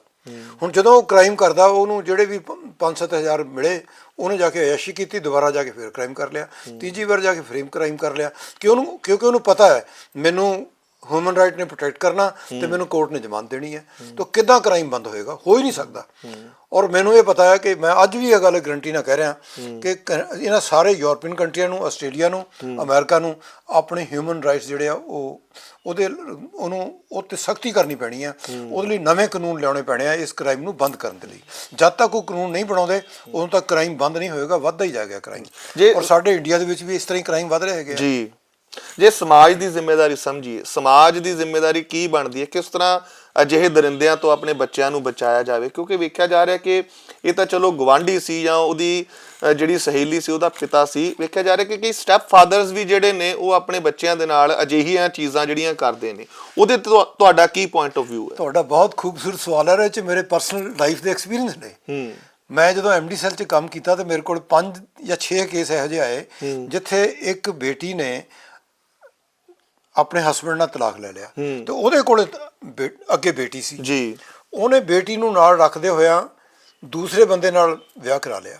ਹੁਣ ਜਦੋਂ ਉਹ ਕ੍ਰਾਈਮ ਕਰਦਾ, ਉਹਨੂੰ ਜਿਹੜੇ ਵੀ 5-7000 ਮਿਲੇ, ਉਹਨੇ ਜਾ ਕੇ ਅਯਾਸ਼ੀ ਕੀਤੀ, ਦੁਬਾਰਾ ਜਾ ਕੇ ਫਿਰ ਕ੍ਰਾਈਮ ਕਰ ਲਿਆ। ਤੀਜੀ ਵਾਰ ਜਾ ਕੇ ਫਰੇਮ ਕ੍ਰਾਈਮ ਕਰ ਲਿਆ। ਕਿ ਉਹਨੂੰ, ਕਿਉਂਕਿ ਉਹਨੂੰ ਪਤਾ ਹੈ, ਮੈਨੂੰ ਹਿਊਮਨ ਰਾਈਟ ਨੇ ਪ੍ਰੋਟੈਕਟ ਕਰਨਾ ਤੇ ਮੈਨੂੰ ਕੋਰਟ ਨੇ ਜ਼ਮਾਨਤ ਦੇਣੀ ਹੈ। ਤਾਂ ਕਿੱਦਾਂ ਕ੍ਰਾਈਮ ਬੰਦ ਹੋਏਗਾ? ਹੋ ਹੀ ਨਹੀਂ ਸਕਦਾ। ਔਰ ਮੈਨੂੰ ਇਹ ਪਤਾ ਹੈ ਕਿ ਮੈਂ ਅੱਜ ਵੀ ਇਹ ਗੱਲ ਗਰੰਟੀ ਨਾਲ ਕਹਿ ਰਿਹਾ ਕਿ ਇਹਨਾਂ ਸਾਰੇ ਯੂਰਪੀਅਨ ਕੰਟਰੀਆਂ ਨੂੰ ਆਸਟ੍ਰੇਲੀਆ ਨੂੰ ਅਮਰੀਕਾ ਨੂੰ ਆਪਣੇ ਹਿਊਮਨ ਰਾਈਟਸ ਜਿਹੜੇ ਆ ਉਹ ਉਹਦੇ ਉਹਨੂੰ ਉਹ ਤੇ ਸਖਤੀ ਕਰਨੀ ਪੈਣੀ ਆ ਉਹਦੇ ਲਈ ਨਵੇਂ ਕਾਨੂੰਨ ਲਿਆਉਣੇ ਪੈਣੇ ਆ ਇਸ ਕ੍ਰਾਈਮ ਨੂੰ ਬੰਦ ਕਰਨ ਦੇ ਲਈ। ਜਦ ਤੱਕ ਉਹ ਕਾਨੂੰਨ ਨਹੀਂ ਬਣਾਉਂਦੇ ਉਦੋਂ ਤੱਕ ਕ੍ਰਾਈਮ ਬੰਦ ਨਹੀਂ ਹੋਏਗਾ ਵੱਧਦਾ ਹੀ ਜਾਏਗਾ ਕ੍ਰਾਈਮ ਔਰ ਸਾਡੇ ਇੰਡੀਆ ਦੇ ਵਿੱਚ ਵੀ ਇਸ ਤਰ੍ਹਾਂ ਹੀ ਕ੍ਰਾਈਮ ਵੱਧ ਰਹੇ ਹੈਗੇ ਜੀ। ਜੇ ਸਮਾਜ ਦੀ ਜ਼ਿੰਮੇਵਾਰੀ ਸਮਝੀਏ ਸਮਾਜ ਦੀ ਜ਼ਿੰਮੇਵਾਰੀ ਕੀ ਬਣਦੀ ਹੈ? ਕਿਸ ਤਰ੍ਹਾਂ ਅਜਿਹੇ ਦਰਿੰਦਿਆਂ ਤੋਂ ਆਪਣੇ ਬੱਚਿਆਂ ਨੂੰ ਬਚਾਇਆ ਜਾਵੇ? ਕਿਉਂਕਿ ਵੇਖਿਆ ਜਾ ਰਿਹਾ ਕਿ ਇਹ ਤਾਂ ਚਲੋ ਗਵਾਂਢੀ ਸੀ ਜਾਂ ਉਹਦੀ ਜਿਹੜੀ ਸਹੇਲੀ ਸੀ ਉਹਦਾ ਪਿਤਾ ਸੀ। ਵੇਖਿਆ ਜਾ ਰਿਹਾ ਕਿ ਕਈ ਸਟੈਪ ਫਾਦਰਸ ਵੀ ਜਿਹੜੇ ਨੇ ਉਹ ਆਪਣੇ ਬੱਚਿਆਂ ਦੇ ਨਾਲ ਅਜਿਹੀਆਂ ਚੀਜ਼ਾਂ ਜਿਹੜੀਆਂ ਕਰਦੇ ਨੇ। ਉਹਦੇ ਤੁਹਾਡਾ ਕੀ ਪੁਆਇੰਟ ਆਫ View ਹੈ? ਤੁਹਾਡਾ ਬਹੁਤ ਖੂਬਸੂਰਤ ਸਵਾਲ ਹੈ ਇਹਦੇ ਚ ਮੇਰੇ ਪਰਸਨਲ ਲਾਈਫ ਦੇ ਐਕਸਪੀਰੀਅੰਸ ਨੇ। ਹੂੰ। ਮੈਂ ਜਦੋਂ ਐਮਡੀ ਸੈੱਲ 'ਚ ਕੰਮ ਕੀਤਾ ਤੇ ਮੇਰੇ ਕੋਲ 5 ਜਾਂ 6 ਕੇਸ ਇਹੋ ਜਿਹੇ ਆਏ ਜਿੱਥੇ ਇੱਕ ਬੇਟੀ ਨੇ ਆਪਣੇ ਹਸਬੰਡ ਨਾਲ ਤਲਾਕ ਲੈ ਲਿਆ। ਤੇ ਉਹਦੇ ਕੋਲ ਅੱਗੇ ਬੇਟੀ ਸੀ। ਜੀ। ਉਹਨੇ ਬੇਟੀ ਨੂੰ ਨਾਲ ਰੱਖਦੇ ਹੋਇਆ ਦੂਸਰੇ ਬੰਦੇ ਨਾਲ ਵਿਆਹ ਕਰਾ ਲਿਆ।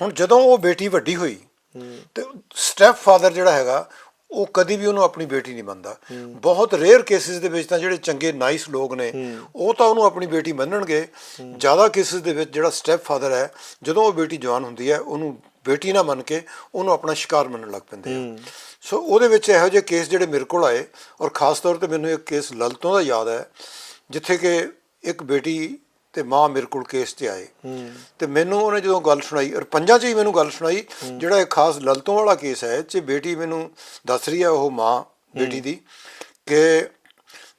ਹੁਣ ਜਦੋਂ ਉਹ ਬੇਟੀ ਵੱਡੀ ਹੋਈ ਤੇ ਸਟੈਪ ਫਾਦਰ ਜਿਹੜਾ ਹੈਗਾ ਉਹ ਕਦੀ ਵੀ ਉਹਨੂੰ ਆਪਣੀ ਬੇਟੀ ਨਹੀਂ ਮੰਨਦਾ। ਬਹੁਤ ਰੇਅਰ ਕੇਸਿਸ ਦੇ ਵਿੱਚ ਤਾਂ ਜਿਹੜੇ ਚੰਗੇ ਨਾਈਸ ਲੋਕ ਨੇ ਉਹ ਤਾਂ ਉਹਨੂੰ ਆਪਣੀ ਬੇਟੀ ਮੰਨਣਗੇ। ਜ਼ਿਆਦਾ ਕੇਸਿਸ ਦੇ ਵਿੱਚ ਜਿਹੜਾ ਸਟੈਪ ਫਾਦਰ ਹੈ ਜਦੋਂ ਉਹ ਬੇਟੀ ਜਵਾਨ ਹੁੰਦੀ ਹੈ ਉਹਨੂੰ ਬੇਟੀ ਨਾ ਮੰਨ ਕੇ ਉਹਨੂੰ ਆਪਣਾ ਸ਼ਿਕਾਰ ਮੰਨਣ ਲੱਗ ਪੈਂਦੇ ਆ। ਸੋ ਉਹਦੇ ਵਿੱਚ ਇਹੋ ਜਿਹੇ ਕੇਸ ਜਿਹੜੇ ਮੇਰੇ ਕੋਲ ਆਏ ਔਰ ਖਾਸ ਤੌਰ ਤੇ ਮੈਨੂੰ ਇੱਕ ਕੇਸ ਲਲਤੋਂ ਦਾ ਯਾਦ ਹੈ ਜਿੱਥੇ ਕਿ ਇੱਕ ਬੇਟੀ ਤੇ ਮਾਂ ਮੇਰੇ ਕੋਲ ਕੇਸ ਤੇ ਆਏ। ਤੇ ਮੈਨੂੰ ਉਹਨੇ ਜਦੋਂ ਗੱਲ ਸੁਣਾਈ ਔਰ ਪੰਜਾਂ 'ਚ ਹੀ ਮੈਨੂੰ ਗੱਲ ਸੁਣਾਈ ਜਿਹੜਾ ਇਹ ਖਾਸ ਲਲਤੋਂ ਵਾਲਾ ਕੇਸ ਹੈ 'ਚ ਬੇਟੀ ਮੈਨੂੰ ਦੱਸ ਰਹੀ ਹੈ ਉਹ ਮਾਂ ਬੇਟੀ ਦੀ ਕਿ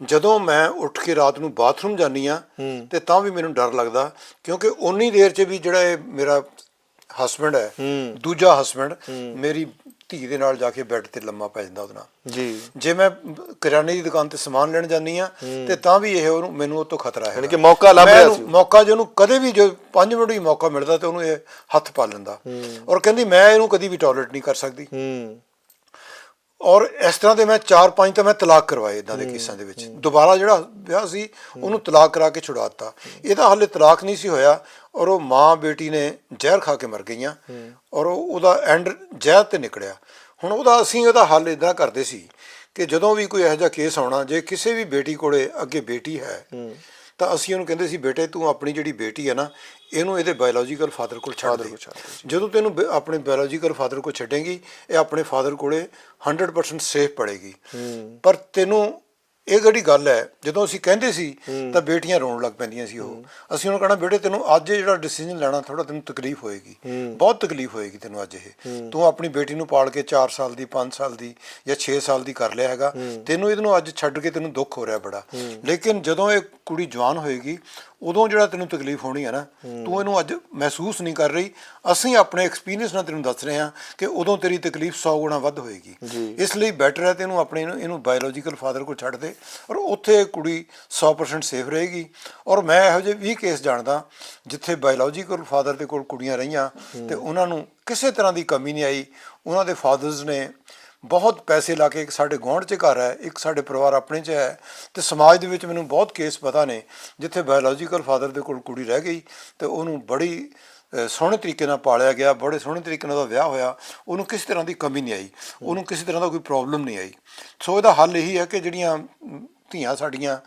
ਜਦੋਂ ਮੈਂ ਉੱਠ ਕੇ ਰਾਤ ਨੂੰ ਬਾਥਰੂਮ ਜਾਂਦੀ ਆ ਤੇ ਤਾਂ ਵੀ ਮੈਨੂੰ ਡਰ ਲੱਗਦਾ ਕਿਉਂਕਿ ਉਨੀ ਦੇਰ 'ਚ ਵੀ ਜਿਹੜਾ ਇਹ ਮੇਰਾ ਹਸਬੰਡ ਹੈ। ਦੂਜਾ ਹਸਬੰਡ ਮੇਰੀ ਧੀ ਦੇ ਨਾਲ ਜਾ ਕੇ ਬੈੱਡ ਤੇ ਲੰਮਾ ਪੈ ਜਾਂਦਾ ਉਹਦੇ ਨਾਲ। ਜੀ। ਜੇ ਮੈਂ ਕਰਿਆਨੇ ਦੀ ਦੁਕਾਨ ਤੇ ਸਮਾਨ ਲੈਣ ਜਾਂਦੀ ਆ ਤੇ ਤਾਂ ਵੀ ਇਹ ਉਹਨੂੰ ਮੈਨੂੰ ਉਹ ਤੋਂ ਖਤਰਾ ਹੈ। ਯਾਨੀ ਕਿ ਮੌਕਾ ਲੱਭ ਰਿਹਾ ਸੀ। ਮੌਕਾ ਜੇ ਉਹਨੂੰ ਕਦੇ ਵੀ ਜੋ 5 ਮਿੰਟ ਵੀ ਮੌਕਾ ਮਿਲਦਾ ਤੇ ਉਹਨੂੰ ਇਹ ਹੱਥ ਪਾ ਲੈਂਦਾ। ਔਰ ਕਹਿੰਦੀ ਮੈਂ ਇਹਨੂੰ ਕਦੀ ਵੀ ਟੋਲਰੇਟ ਨਹੀਂ ਕਰ ਸਕਦੀ। ਔਰ ਇਸ ਤਰ੍ਹਾਂ ਦੇ ਮੈਂ 4-5 ਤਾਂ ਮੈਂ ਤਲਾਕ ਕਰਵਾਏ ਇਦਾਂ ਦੇ ਕੇਸਾਂ ਦੇ ਵਿੱਚ। ਦੁਬਾਰਾ ਜਿਹੜਾ ਵਿਆਹ ਸੀ ਉਹਨੂੰ ਤਲਾਕ ਕਰਾ ਕੇ ਛੁਡਾਤਾ ਇਹਦਾ ਹਾਲੇ ਤਲਾਕ ਨਹੀਂ ਸੀ ਹੋਇਆ। ਔਰ ਉਹ ਮਾਂ ਬੇਟੀ ਨੇ ਜ਼ਹਿਰ ਖਾ ਕੇ ਮਰ ਗਈਆਂ ਔਰ ਉਹ- ਉਹਦਾ ਐਂਡ ਜ਼ਹਿਰ ਤੇ ਨਿਕਲਿਆ। ਹੁਣ ਉਹਦਾ ਅਸੀਂ ਉਹਦਾ ਹੱਲ ਇਦਾਂ ਕਰਦੇ ਸੀ ਕਿ ਜਦੋਂ ਵੀ ਕੋਈ ਇਹੋ ਜਿਹਾ ਕੇਸ ਆਉਣਾ ਜੇ ਕਿਸੇ ਵੀ ਬੇਟੀ ਕੋਲੇ ਅੱਗੇ ਬੇਟੀ ਹੈ ਤਾਂ ਅਸੀਂ ਉਹਨੂੰ ਕਹਿੰਦੇ ਸੀ ਬੇਟੇ ਤੂੰ ਆਪਣੀ ਜਿਹੜੀ ਬੇਟੀ ਹੈ ਨਾ ਇਹਨੂੰ ਇਹਦੇ ਬਾਇਓਲੋਜੀਕਲ ਫਾਦਰ ਕੋਲ ਛੱਡ ਦੇ। ਜਦੋਂ ਤੈਨੂੰ ਆਪਣੇ ਬਾਇਓਲੋਜੀਕਲ ਫਾਦਰ ਕੋਲ ਛੱਡੇਂਗੀ ਇਹ ਆਪਣੇ ਫਾਦਰ ਕੋਲੇ 100% ਸੇਫ ਪੜੇਗੀ। ਪਰ ਤੈਨੂੰ ਇਹ ਜਿਹੜੀ ਗੱਲ ਹੈ ਜਦੋਂ ਅਸੀਂ ਕਹਿੰਦੇ ਸੀ ਤਾਂ ਬੇਟੀਆਂ ਰੋਣ ਲੱਗ ਪੈਂਦੀਆਂ ਸੀ ਉਹ। ਅਸੀਂ ਉਹਨੂੰ ਕਹਣਾ ਬੇਟੇ ਤੈਨੂੰ ਅੱਜ ਇਹ ਜਿਹੜਾ ਡਿਸੀਜਨ ਲੈਣਾ ਥੋੜਾ ਤੈਨੂੰ ਤਕਲੀਫ ਹੋਏਗੀ। ਬਹੁਤ ਤਕਲੀਫ ਹੋਏਗੀ ਤੈਨੂੰ ਅੱਜ ਇਹ। ਤੂੰ ਆਪਣੀ ਬੇਟੀ ਨੂੰ ਪਾਲ ਕੇ 4 ਸਾਲ ਦੀ 5 ਸਾਲ ਦੀ ਜਾਂ 6 ਸਾਲ ਦੀ ਕਰ ਲਿਆ ਹੈਗਾ। ਤੈਨੂੰ ਇਹਨੂੰ ਅੱਜ ਛੱਡ ਕੇ ਤੈਨੂੰ ਦੁੱਖ ਹੋ ਰਿਹਾ ਬੜਾ। ਲੇਕਿਨ ਜਦੋਂ ਇਹ ਕੁੜੀ ਜਵਾਨ ਹੋਏਗੀ ਉਦੋਂ ਜਿਹੜਾ ਤੈਨੂੰ ਤਕਲੀਫ ਹੋਣੀ ਹੈ ਨਾ ਤੂੰ ਇਹਨੂੰ ਅੱਜ ਮਹਿਸੂਸ ਨਹੀਂ ਕਰ ਰਹੀ। ਅਸੀਂ ਆਪਣੇ ਐਕਸਪੀਰੀਅੰਸ ਨਾਲ ਤੈਨੂੰ ਦੱਸ ਰਹੇ ਹਾਂ ਕਿ ਉਦੋਂ ਤੇਰੀ ਤਕਲੀਫ 100 ਗੁਣਾ ਵੱਧ ਹੋਏਗੀ। ਇਸ ਲਈ ਬੈਟਰ ਹੈ ਤੈਨੂੰ ਆਪਣੇ ਇਹਨੂੰ ਬਾਇਓਲੋਜੀਕਲ ਫਾਦਰ ਕੋਲ ਛੱਡ ਦੇ ਔਰ ਉੱਥੇ ਕੁੜੀ 100% ਸੇਫ ਰਹੇਗੀ। ਔਰ ਮੈਂ ਇਹੋ ਜਿਹੇ 20 ਕੇਸ ਜਾਣਦਾ ਜਿੱਥੇ ਬਾਇਓਲੋਜੀਕਲ ਫਾਦਰ ਦੇ ਕੋਲ ਕੁੜੀਆਂ ਰਹੀਆਂ ਤੇ ਉਹਨਾਂ ਨੂੰ ਕਿਸੇ ਤਰ੍ਹਾਂ ਦੀ ਕਮੀ ਨਹੀਂ ਆਈ। ਉਹਨਾਂ ਦੇ ਫਾਦਰਸ ਨੇ ਬਹੁਤ ਪੈਸੇ ਲਾ ਕੇ ਇੱਕ ਸਾਡੇ ਗੁਆਂਢ 'ਚ ਘਰ ਹੈ, ਇੱਕ ਸਾਡੇ ਪਰਿਵਾਰ ਆਪਣੇ 'ਚ ਹੈ ਤੇ ਸਮਾਜ ਦੇ ਵਿੱਚ ਮੈਨੂੰ ਬਹੁਤ ਕੇਸ ਪਤਾ ਨੇ, ਜਿੱਥੇ ਬਾਇਓਲੋਜੀਕਲ ਫਾਦਰ ਦੇ ਕੋਲ ਕੁੜੀ ਰਹਿ ਗਈ ਤੇ ਉਹਨੂੰ ਬੜੀ ਸੋਹਣੇ ਤਰੀਕੇ ਨਾਲ ਪਾਲਿਆ ਗਿਆ, ਬੜੇ ਸੋਹਣੇ ਤਰੀਕੇ ਨਾਲ ਉਹਦਾ ਵਿਆਹ ਹੋਇਆ, ਉਹਨੂੰ ਕਿਸੇ ਤਰ੍ਹਾਂ ਦੀ ਕਮੀ ਨਹੀਂ ਆਈ, ਉਹਨੂੰ ਕਿਸੇ ਤਰ੍ਹਾਂ ਦਾ ਕੋਈ ਪ੍ਰੋਬਲਮ ਨਹੀਂ ਆਈ। ਸੋ ਇਹਦਾ ਹੱਲ ਇਹੀ ਹੈ ਕਿ ਜਿਹੜੀਆਂ ਧੀਆਂ ਸਾਡੀਆਂ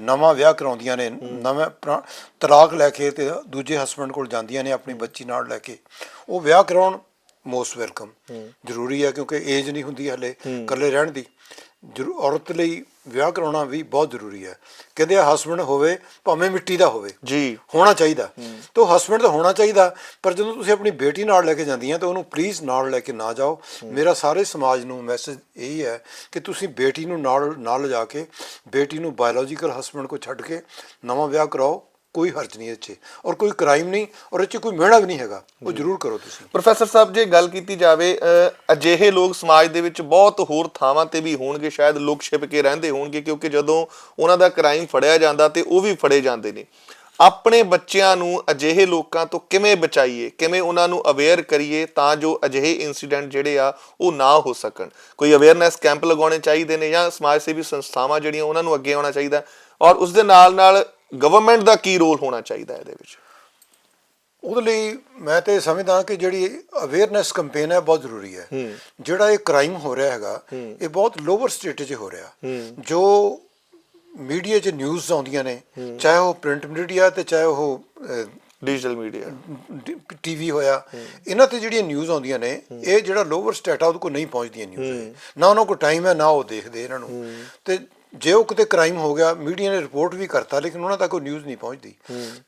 ਨਵਾਂ ਵਿਆਹ ਕਰਾਉਂਦੀਆਂ ਨੇ, ਨਵੇਂ ਪੁਰਾ- ਤਲਾਕ ਲੈ ਕੇ ਤੇ ਦੂਜੇ ਹਸਬੰਡ ਕੋਲ ਜਾਂਦੀਆਂ ਨੇ, ਆਪਣੀ ਬੱਚੀ ਨਾਲ ਲੈ ਕੇ, ਉਹ ਵਿਆਹ ਕਰਾਉਣ ਮੋਸਟ ਵੈਲਕਮ। ਜ਼ਰੂਰੀ ਹੈ ਕਿਉਂਕਿ ਏਜ ਨਹੀਂ ਹੁੰਦੀ ਹਲੇ ਇਕੱਲੇ ਰਹਿਣ ਦੀ। ਔਰਤ ਲਈ ਵਿਆਹ ਕਰਾਉਣਾ ਵੀ ਬਹੁਤ ਜ਼ਰੂਰੀ ਹੈ ਕਹਿੰਦੇ ਆ ਹਸਬੰਡ ਹੋਵੇ ਭਾਵੇਂ ਮਿੱਟੀ ਦਾ ਹੋਵੇ ਜੀ। ਹੋਣਾ ਚਾਹੀਦਾ। ਤੇ ਹਸਬੰਡ ਤਾਂ ਹੋਣਾ ਚਾਹੀਦਾ ਪਰ ਜਦੋਂ ਤੁਸੀਂ ਆਪਣੀ ਬੇਟੀ ਨਾਲ ਲੈ ਕੇ ਜਾਂਦੀਆਂ ਤਾਂ ਉਹਨੂੰ ਪਲੀਜ਼ ਨਾਲ ਲੈ ਕੇ ਨਾ ਜਾਓ। ਮੇਰਾ ਸਾਰੇ ਸਮਾਜ ਨੂੰ ਮੈਸੇਜ ਇਹੀ ਹੈ ਕਿ ਤੁਸੀਂ ਬੇਟੀ ਨੂੰ ਨਾਲ ਨਾਲ ਲਿਜਾ ਕੇ ਬੇਟੀ ਨੂੰ ਬਾਇਓਲੋਜੀਕਲ ਹਸਬੰਡ ਕੋ ਛੱਡ ਕੇ ਨਵਾਂ ਵਿਆਹ ਕਰਾਓ। ਕੋਈ ਹਰਜ ਨਹੀਂ ਇਹ 'ਚ। ਔਰ ਕੋਈ ਕ੍ਰਾਈਮ ਨਹੀਂ ਔਰ ਇਹ 'ਚ ਕੋਈ ਮਿਹਣਾ ਵੀ ਨਹੀਂ ਹੈਗਾ। ਉਹ ਜ਼ਰੂਰ ਕਰੋ ਤੁਸੀਂ। ਪ੍ਰੋਫੈਸਰ ਸਾਹਿਬ ਜੇ ਗੱਲ ਕੀਤੀ ਜਾਵੇ ਅਜਿਹੇ ਲੋਕ ਸਮਾਜ ਦੇ ਵਿੱਚ ਬਹੁਤ ਹੋਰ ਥਾਵਾਂ ਤੇ ਵੀ ਹੋਣਗੇ ਸ਼ਾਇਦ ਲੁਕ ਛਿਪ ਕੇ ਰਹਿੰਦੇ ਹੋਣਗੇ ਕਿਉਂਕਿ ਜਦੋਂ ਉਹਨਾਂ ਦਾ ਕ੍ਰਾਈਮ ਫੜਿਆ ਜਾਂਦਾ ਤੇ ਉਹ ਵੀ ਫੜੇ ਜਾਂਦੇ ਨੇ। ਆਪਣੇ ਬੱਚਿਆਂ ਨੂੰ ਅਜਿਹੇ ਲੋਕਾਂ ਤੋਂ ਕਿਵੇਂ ਬਚਾਈਏ ਕਿਵੇਂ ਉਹਨਾਂ ਨੂੰ ਅਵੇਅਰ ਕਰੀਏ ਤਾਂ ਜੋ ਅਜਿਹੇ ਇਨਸੀਡੈਂਟ ਜਿਹੜੇ ਆ ਉਹ ਨਾ ਹੋ ਸਕਣ। ਕੋਈ ਅਵੇਅਰਨੈਸ ਕੈਂਪ ਲਗਾਉਣੇ ਚਾਹੀਦੇ ਨੇ ਜਾਂ ਸਮਾਜ ਸੇਵੀ ਸੰਸਥਾਵਾਂ ਜਿਹੜੀਆਂ ਉਹਨਾਂ ਨੂੰ ਅੱਗੇ ਆਉਣਾ ਚਾਹੀਦਾ। ਔਰ ਉਸ ਦੇ ਨਾਲ ਨਾਲ ਗਵਰਨਮੈਂਟ ਦਾ ਕੀ ਰੋਲ ਹੋਣਾ ਚਾਹੀਦਾ ਇਹਦੇ ਵਿੱਚ? ਉਹਦੇ ਲਈ ਮੈਂ ਤੇ ਸਮਝਦਾ ਕਿ ਜਿਹੜੀ ਅਵੇਅਰਨੈਸ ਕੈਂਪੇਨ ਹੈ ਬਹੁਤ ਜ਼ਰੂਰੀ ਹੈ। ਜਿਹੜਾ ਇਹ ਕ੍ਰਾਈਮ ਹੋ ਰਿਹਾ ਹੈਗਾ ਇਹ ਬਹੁਤ ਲੋਅਰ ਸਟੇਟ 'ਚ ਹੋ ਰਿਹਾ। ਜੋ ਮੀਡੀਆ 'ਚ ਨਿਊਜ਼ ਆਉਂਦੀਆਂ ਨੇ ਚਾਹੇ ਉਹ ਪ੍ਰਿੰਟ ਮੀਡੀਆ ਤੇ ਚਾਹੇ ਉਹ ਡਿਜੀਟਲ ਮੀਡੀਆ ਟੀਵੀ ਹੋਇਆ ਇਹਨਾਂ ਤੇ ਜਿਹੜੀਆਂ ਨਿਊਜ਼ ਆਉਂਦੀਆਂ ਨੇ ਇਹ ਜਿਹੜਾ ਲੋਅਰ ਸਟੇਟ ਆ ਉਹਦੇ ਕੋਲ ਨਹੀਂ ਪਹੁੰਚਦੀਆਂ ਨਿਊਜ਼ ਨਾ ਉਹਨਾਂ ਕੋਲ ਟਾਈਮ ਹੈ ਨਾ ਉਹ ਦੇਖਦੇ ਇਹਨਾਂ ਨੂੰ। ਤੇ ਜੇ ਉਹ ਕਿਤੇ ਕ੍ਰਾਈਮ ਹੋ ਗਿਆ ਮੀਡੀਆ ਨੇ ਰਿਪੋਰਟ ਵੀ ਕਰਤਾ ਲੇਕਿਨ ਉਹਨਾਂ ਤੱਕ ਉਹ ਨਿਊਜ਼ ਨਹੀਂ ਪਹੁੰਚਦੀ।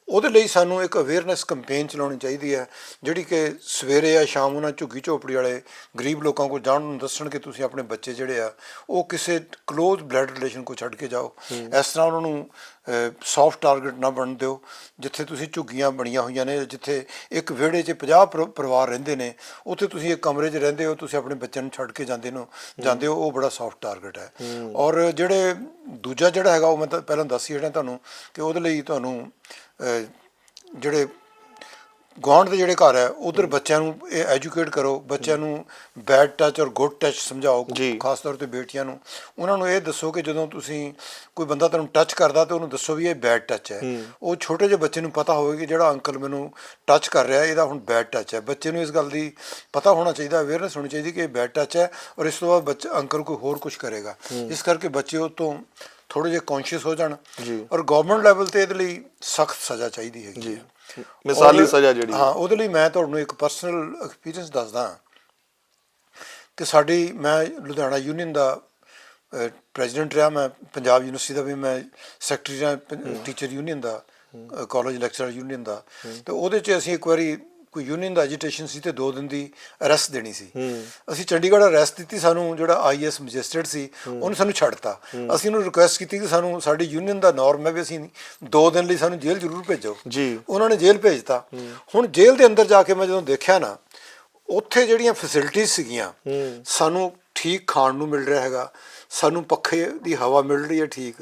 ਉਹਦੇ ਲਈ ਸਾਨੂੰ ਇੱਕ ਅਵੇਅਰਨੈਸ ਕੈਂਪੇਨ ਚਲਾਉਣੀ ਚਾਹੀਦੀ ਹੈ ਜਿਹੜੀ ਕਿ ਸਵੇਰੇ ਜਾਂ ਸ਼ਾਮ ਉਹਨਾਂ ਝੁੱਗੀ ਝੋਪੜੀ ਵਾਲੇ ਗਰੀਬ ਲੋਕਾਂ ਕੋਲ ਜਾਣ ਨੂੰ ਦੱਸਣ ਕਿ ਤੁਸੀਂ ਆਪਣੇ ਬੱਚੇ ਜਿਹੜੇ ਆ ਉਹ ਕਿਸੇ ক্লোਜ਼ ਬਲੱਡ ਰਿਲੇਸ਼ਨ ਕੋ ਛੱਡ ਕੇ ਜਾਓ। ਇਸ ਤਰ੍ਹਾਂ ਉਹਨਾਂ ਨੂੰ ਸੌਫਟ ਟਾਰਗੇਟ ਨਾ ਬਣ ਦਿਓ ਜਿੱਥੇ ਤੁਸੀਂ ਝੁੱਗੀਆਂ ਬਣੀਆਂ ਹੋਈਆਂ ਨੇ ਜਿੱਥੇ ਇੱਕ ਵਿਹੜੇ 'ਚ 50 ਪਰ- ਪਰਿਵਾਰ ਰਹਿੰਦੇ ਨੇ ਉੱਥੇ ਤੁਸੀਂ ਇੱਕ ਕਮਰੇ 'ਚ ਰਹਿੰਦੇ ਹੋ ਤੁਸੀਂ ਆਪਣੇ ਬੱਚਿਆਂ ਨੂੰ ਛੱਡ ਕੇ ਜਾਂਦੇ ਨੂੰ ਜਾਂਦੇ ਹੋ ਉਹ ਬੜਾ ਸੌਫਟ ਟਾਰਗੇਟ ਹੈ। ਔਰ ਜਿਹੜੇ ਦੂਜਾ ਜਿਹੜਾ ਹੈਗਾ ਉਹ ਮੈਂ ਤਾਂ ਪਹਿਲਾਂ ਦੱਸ ਹੀ ਹਟਿਆ ਤੁਹਾਨੂੰ ਕਿ ਉਹਦੇ ਲਈ ਤੁਹਾਨੂੰ ਜਿਹੜੇ ਗੁਆਂਢ ਦੇ ਜਿਹੜੇ ਘਰ ਹੈ ਉਧਰ ਬੱਚਿਆਂ ਨੂੰ ਇਹ ਐਜੂਕੇਟ ਕਰੋ ਬੱਚਿਆਂ ਨੂੰ ਬੈਡ ਟੱਚ ਔਰ ਗੁੱਡ ਟੱਚ ਸਮਝਾਓ। ਖਾਸ ਤੌਰ ਤੇ ਬੇਟੀਆਂ ਨੂੰ। ਉਹਨਾਂ ਨੂੰ ਇਹ ਦੱਸੋ ਕਿ ਜਦੋਂ ਤੁਸੀਂ ਕੋਈ ਬੰਦਾ ਤੁਹਾਨੂੰ ਟੱਚ ਕਰਦਾ ਤੇ ਉਹਨੂੰ ਦੱਸੋ ਵੀ ਇਹ ਬੈਡ ਟੱਚ ਹੈ। ਉਹ ਛੋਟੇ ਜਿਹੇ ਬੱਚੇ ਨੂੰ ਪਤਾ ਹੋਵੇ ਕਿ ਜਿਹੜਾ ਅੰਕਲ ਮੈਨੂੰ ਟੱਚ ਕਰ ਰਿਹਾ ਇਹਦਾ ਹੁਣ ਬੈਡ ਟੱਚ ਹੈ। ਬੱਚੇ ਨੂੰ ਇਸ ਗੱਲ ਦੀ ਪਤਾ ਹੋਣਾ ਚਾਹੀਦਾ ਅਵੇਅਰਨੈਸ ਹੋਣੀ ਚਾਹੀਦੀ ਕਿ ਇਹ ਬੈਡ ਟੱਚ ਹੈ ਔਰ ਇਸ ਤੋਂ ਬਾਅਦ ਬੱਚਾ ਅੰਕਲ ਕੋਈ ਹੋਰ ਕੁਝ ਕਰੇਗਾ। ਇਸ ਕਰਕੇ ਬੱਚੇ ਉਹ ਤੋਂ ਥੋੜੇ ਜਿਹੇ ਕੌਨਸ਼ੀਅਸ ਹੋ ਜਾਣ। ਔਰ ਗਵਰਨਮੈਂਟ ਲੈਵਲ ਤੇ ਇਹਦੇ ਲਈ ਸਖਤ ਸਜ਼ਾ ਚਾਹੀਦੀ ਹੈਗੀ ਜੀ। ਮਿਸਾਲੀ ਸਜ਼ਾ ਜਿਹੜੀ। ਹਾਂ ਉਹਦੇ ਲਈ ਮੈਂ ਤੁਹਾਨੂੰ ਇੱਕ ਪਰਸਨਲ ਐਕਸਪੀਰੀਅੰਸ ਦੱਸਦਾ ਕਿ ਸਾਡੀ ਮੈਂ ਲੁਧਿਆਣਾ ਯੂਨੀਅਨ ਦਾ ਪ੍ਰੈਜ਼ੀਡੈਂਟ ਰਿਹਾ ਮੈਂ। ਪੰਜਾਬ ਯੂਨੀਵਰਸਿਟੀ ਦਾ ਵੀ ਮੈਂ ਸੈਕਟਰੀ ਰਿਹਾ ਟੀਚਰ ਯੂਨੀਅਨ ਦਾ ਕਾਲਜ ਲੈਕਚਰਰ ਯੂਨੀਅਨ ਦਾ। ਤੇ ਉਹਦੇ 'ਚ ਅਸੀਂ ਇੱਕ ਵਾਰੀ ਕੋਈ ਯੂਨੀਅਨ ਦਾ ਐਜੀਟੇਸ਼ਨ ਸੀ ਤੇ 2 ਦਿਨ ਦੀ ਅਰੈਸਟ ਦੇਣੀ ਸੀ। ਅਸੀਂ ਚੰਡੀਗੜ੍ਹ ਅਰੈਸਟ ਦਿੱਤੀ ਸਾਨੂੰ ਜਿਹੜਾ ਆਈਐਸ ਮੈਜਿਸਟਰੇਟ ਸੀ ਉਹਨੇ ਸਾਨੂੰ ਛੱਡਤਾ। ਅਸੀਂ ਉਹਨੂੰ ਰਿਕੁਐਸਟ ਕੀਤੀ ਕਿ ਸਾਨੂੰ ਸਾਡੀ ਯੂਨੀਅਨ ਦਾ ਨਾਰਮ ਹੈ ਵੀ ਅਸੀਂ 2 ਦਿਨ ਲਈ ਸਾਨੂੰ ਜੇਲ੍ਹ ਜ਼ਰੂਰ ਭੇਜੋ। ਜੀ। ਉਹਨਾਂ ਨੇ ਜੇਲ੍ਹ ਭੇਜਤਾ। ਹੁਣ ਜੇਲ੍ਹ ਦੇ ਅੰਦਰ ਜਾ ਕੇ ਮੈਂ ਜਦੋਂ ਦੇਖਿਆ ਨਾ ਉੱਥੇ ਜਿਹੜੀਆਂ ਫੈਸਿਲਿਟੀਆਂ ਸੀਗੀਆਂ ਸਾਨੂੰ ਠੀਕ ਖਾਣ ਨੂੰ ਮਿਲ ਰਿਹਾ ਹੈਗਾ। ਸਾਨੂੰ ਪੱਖੇ ਦੀ ਹਵਾ ਮਿਲ ਰਹੀ ਹੈ ਠੀਕ।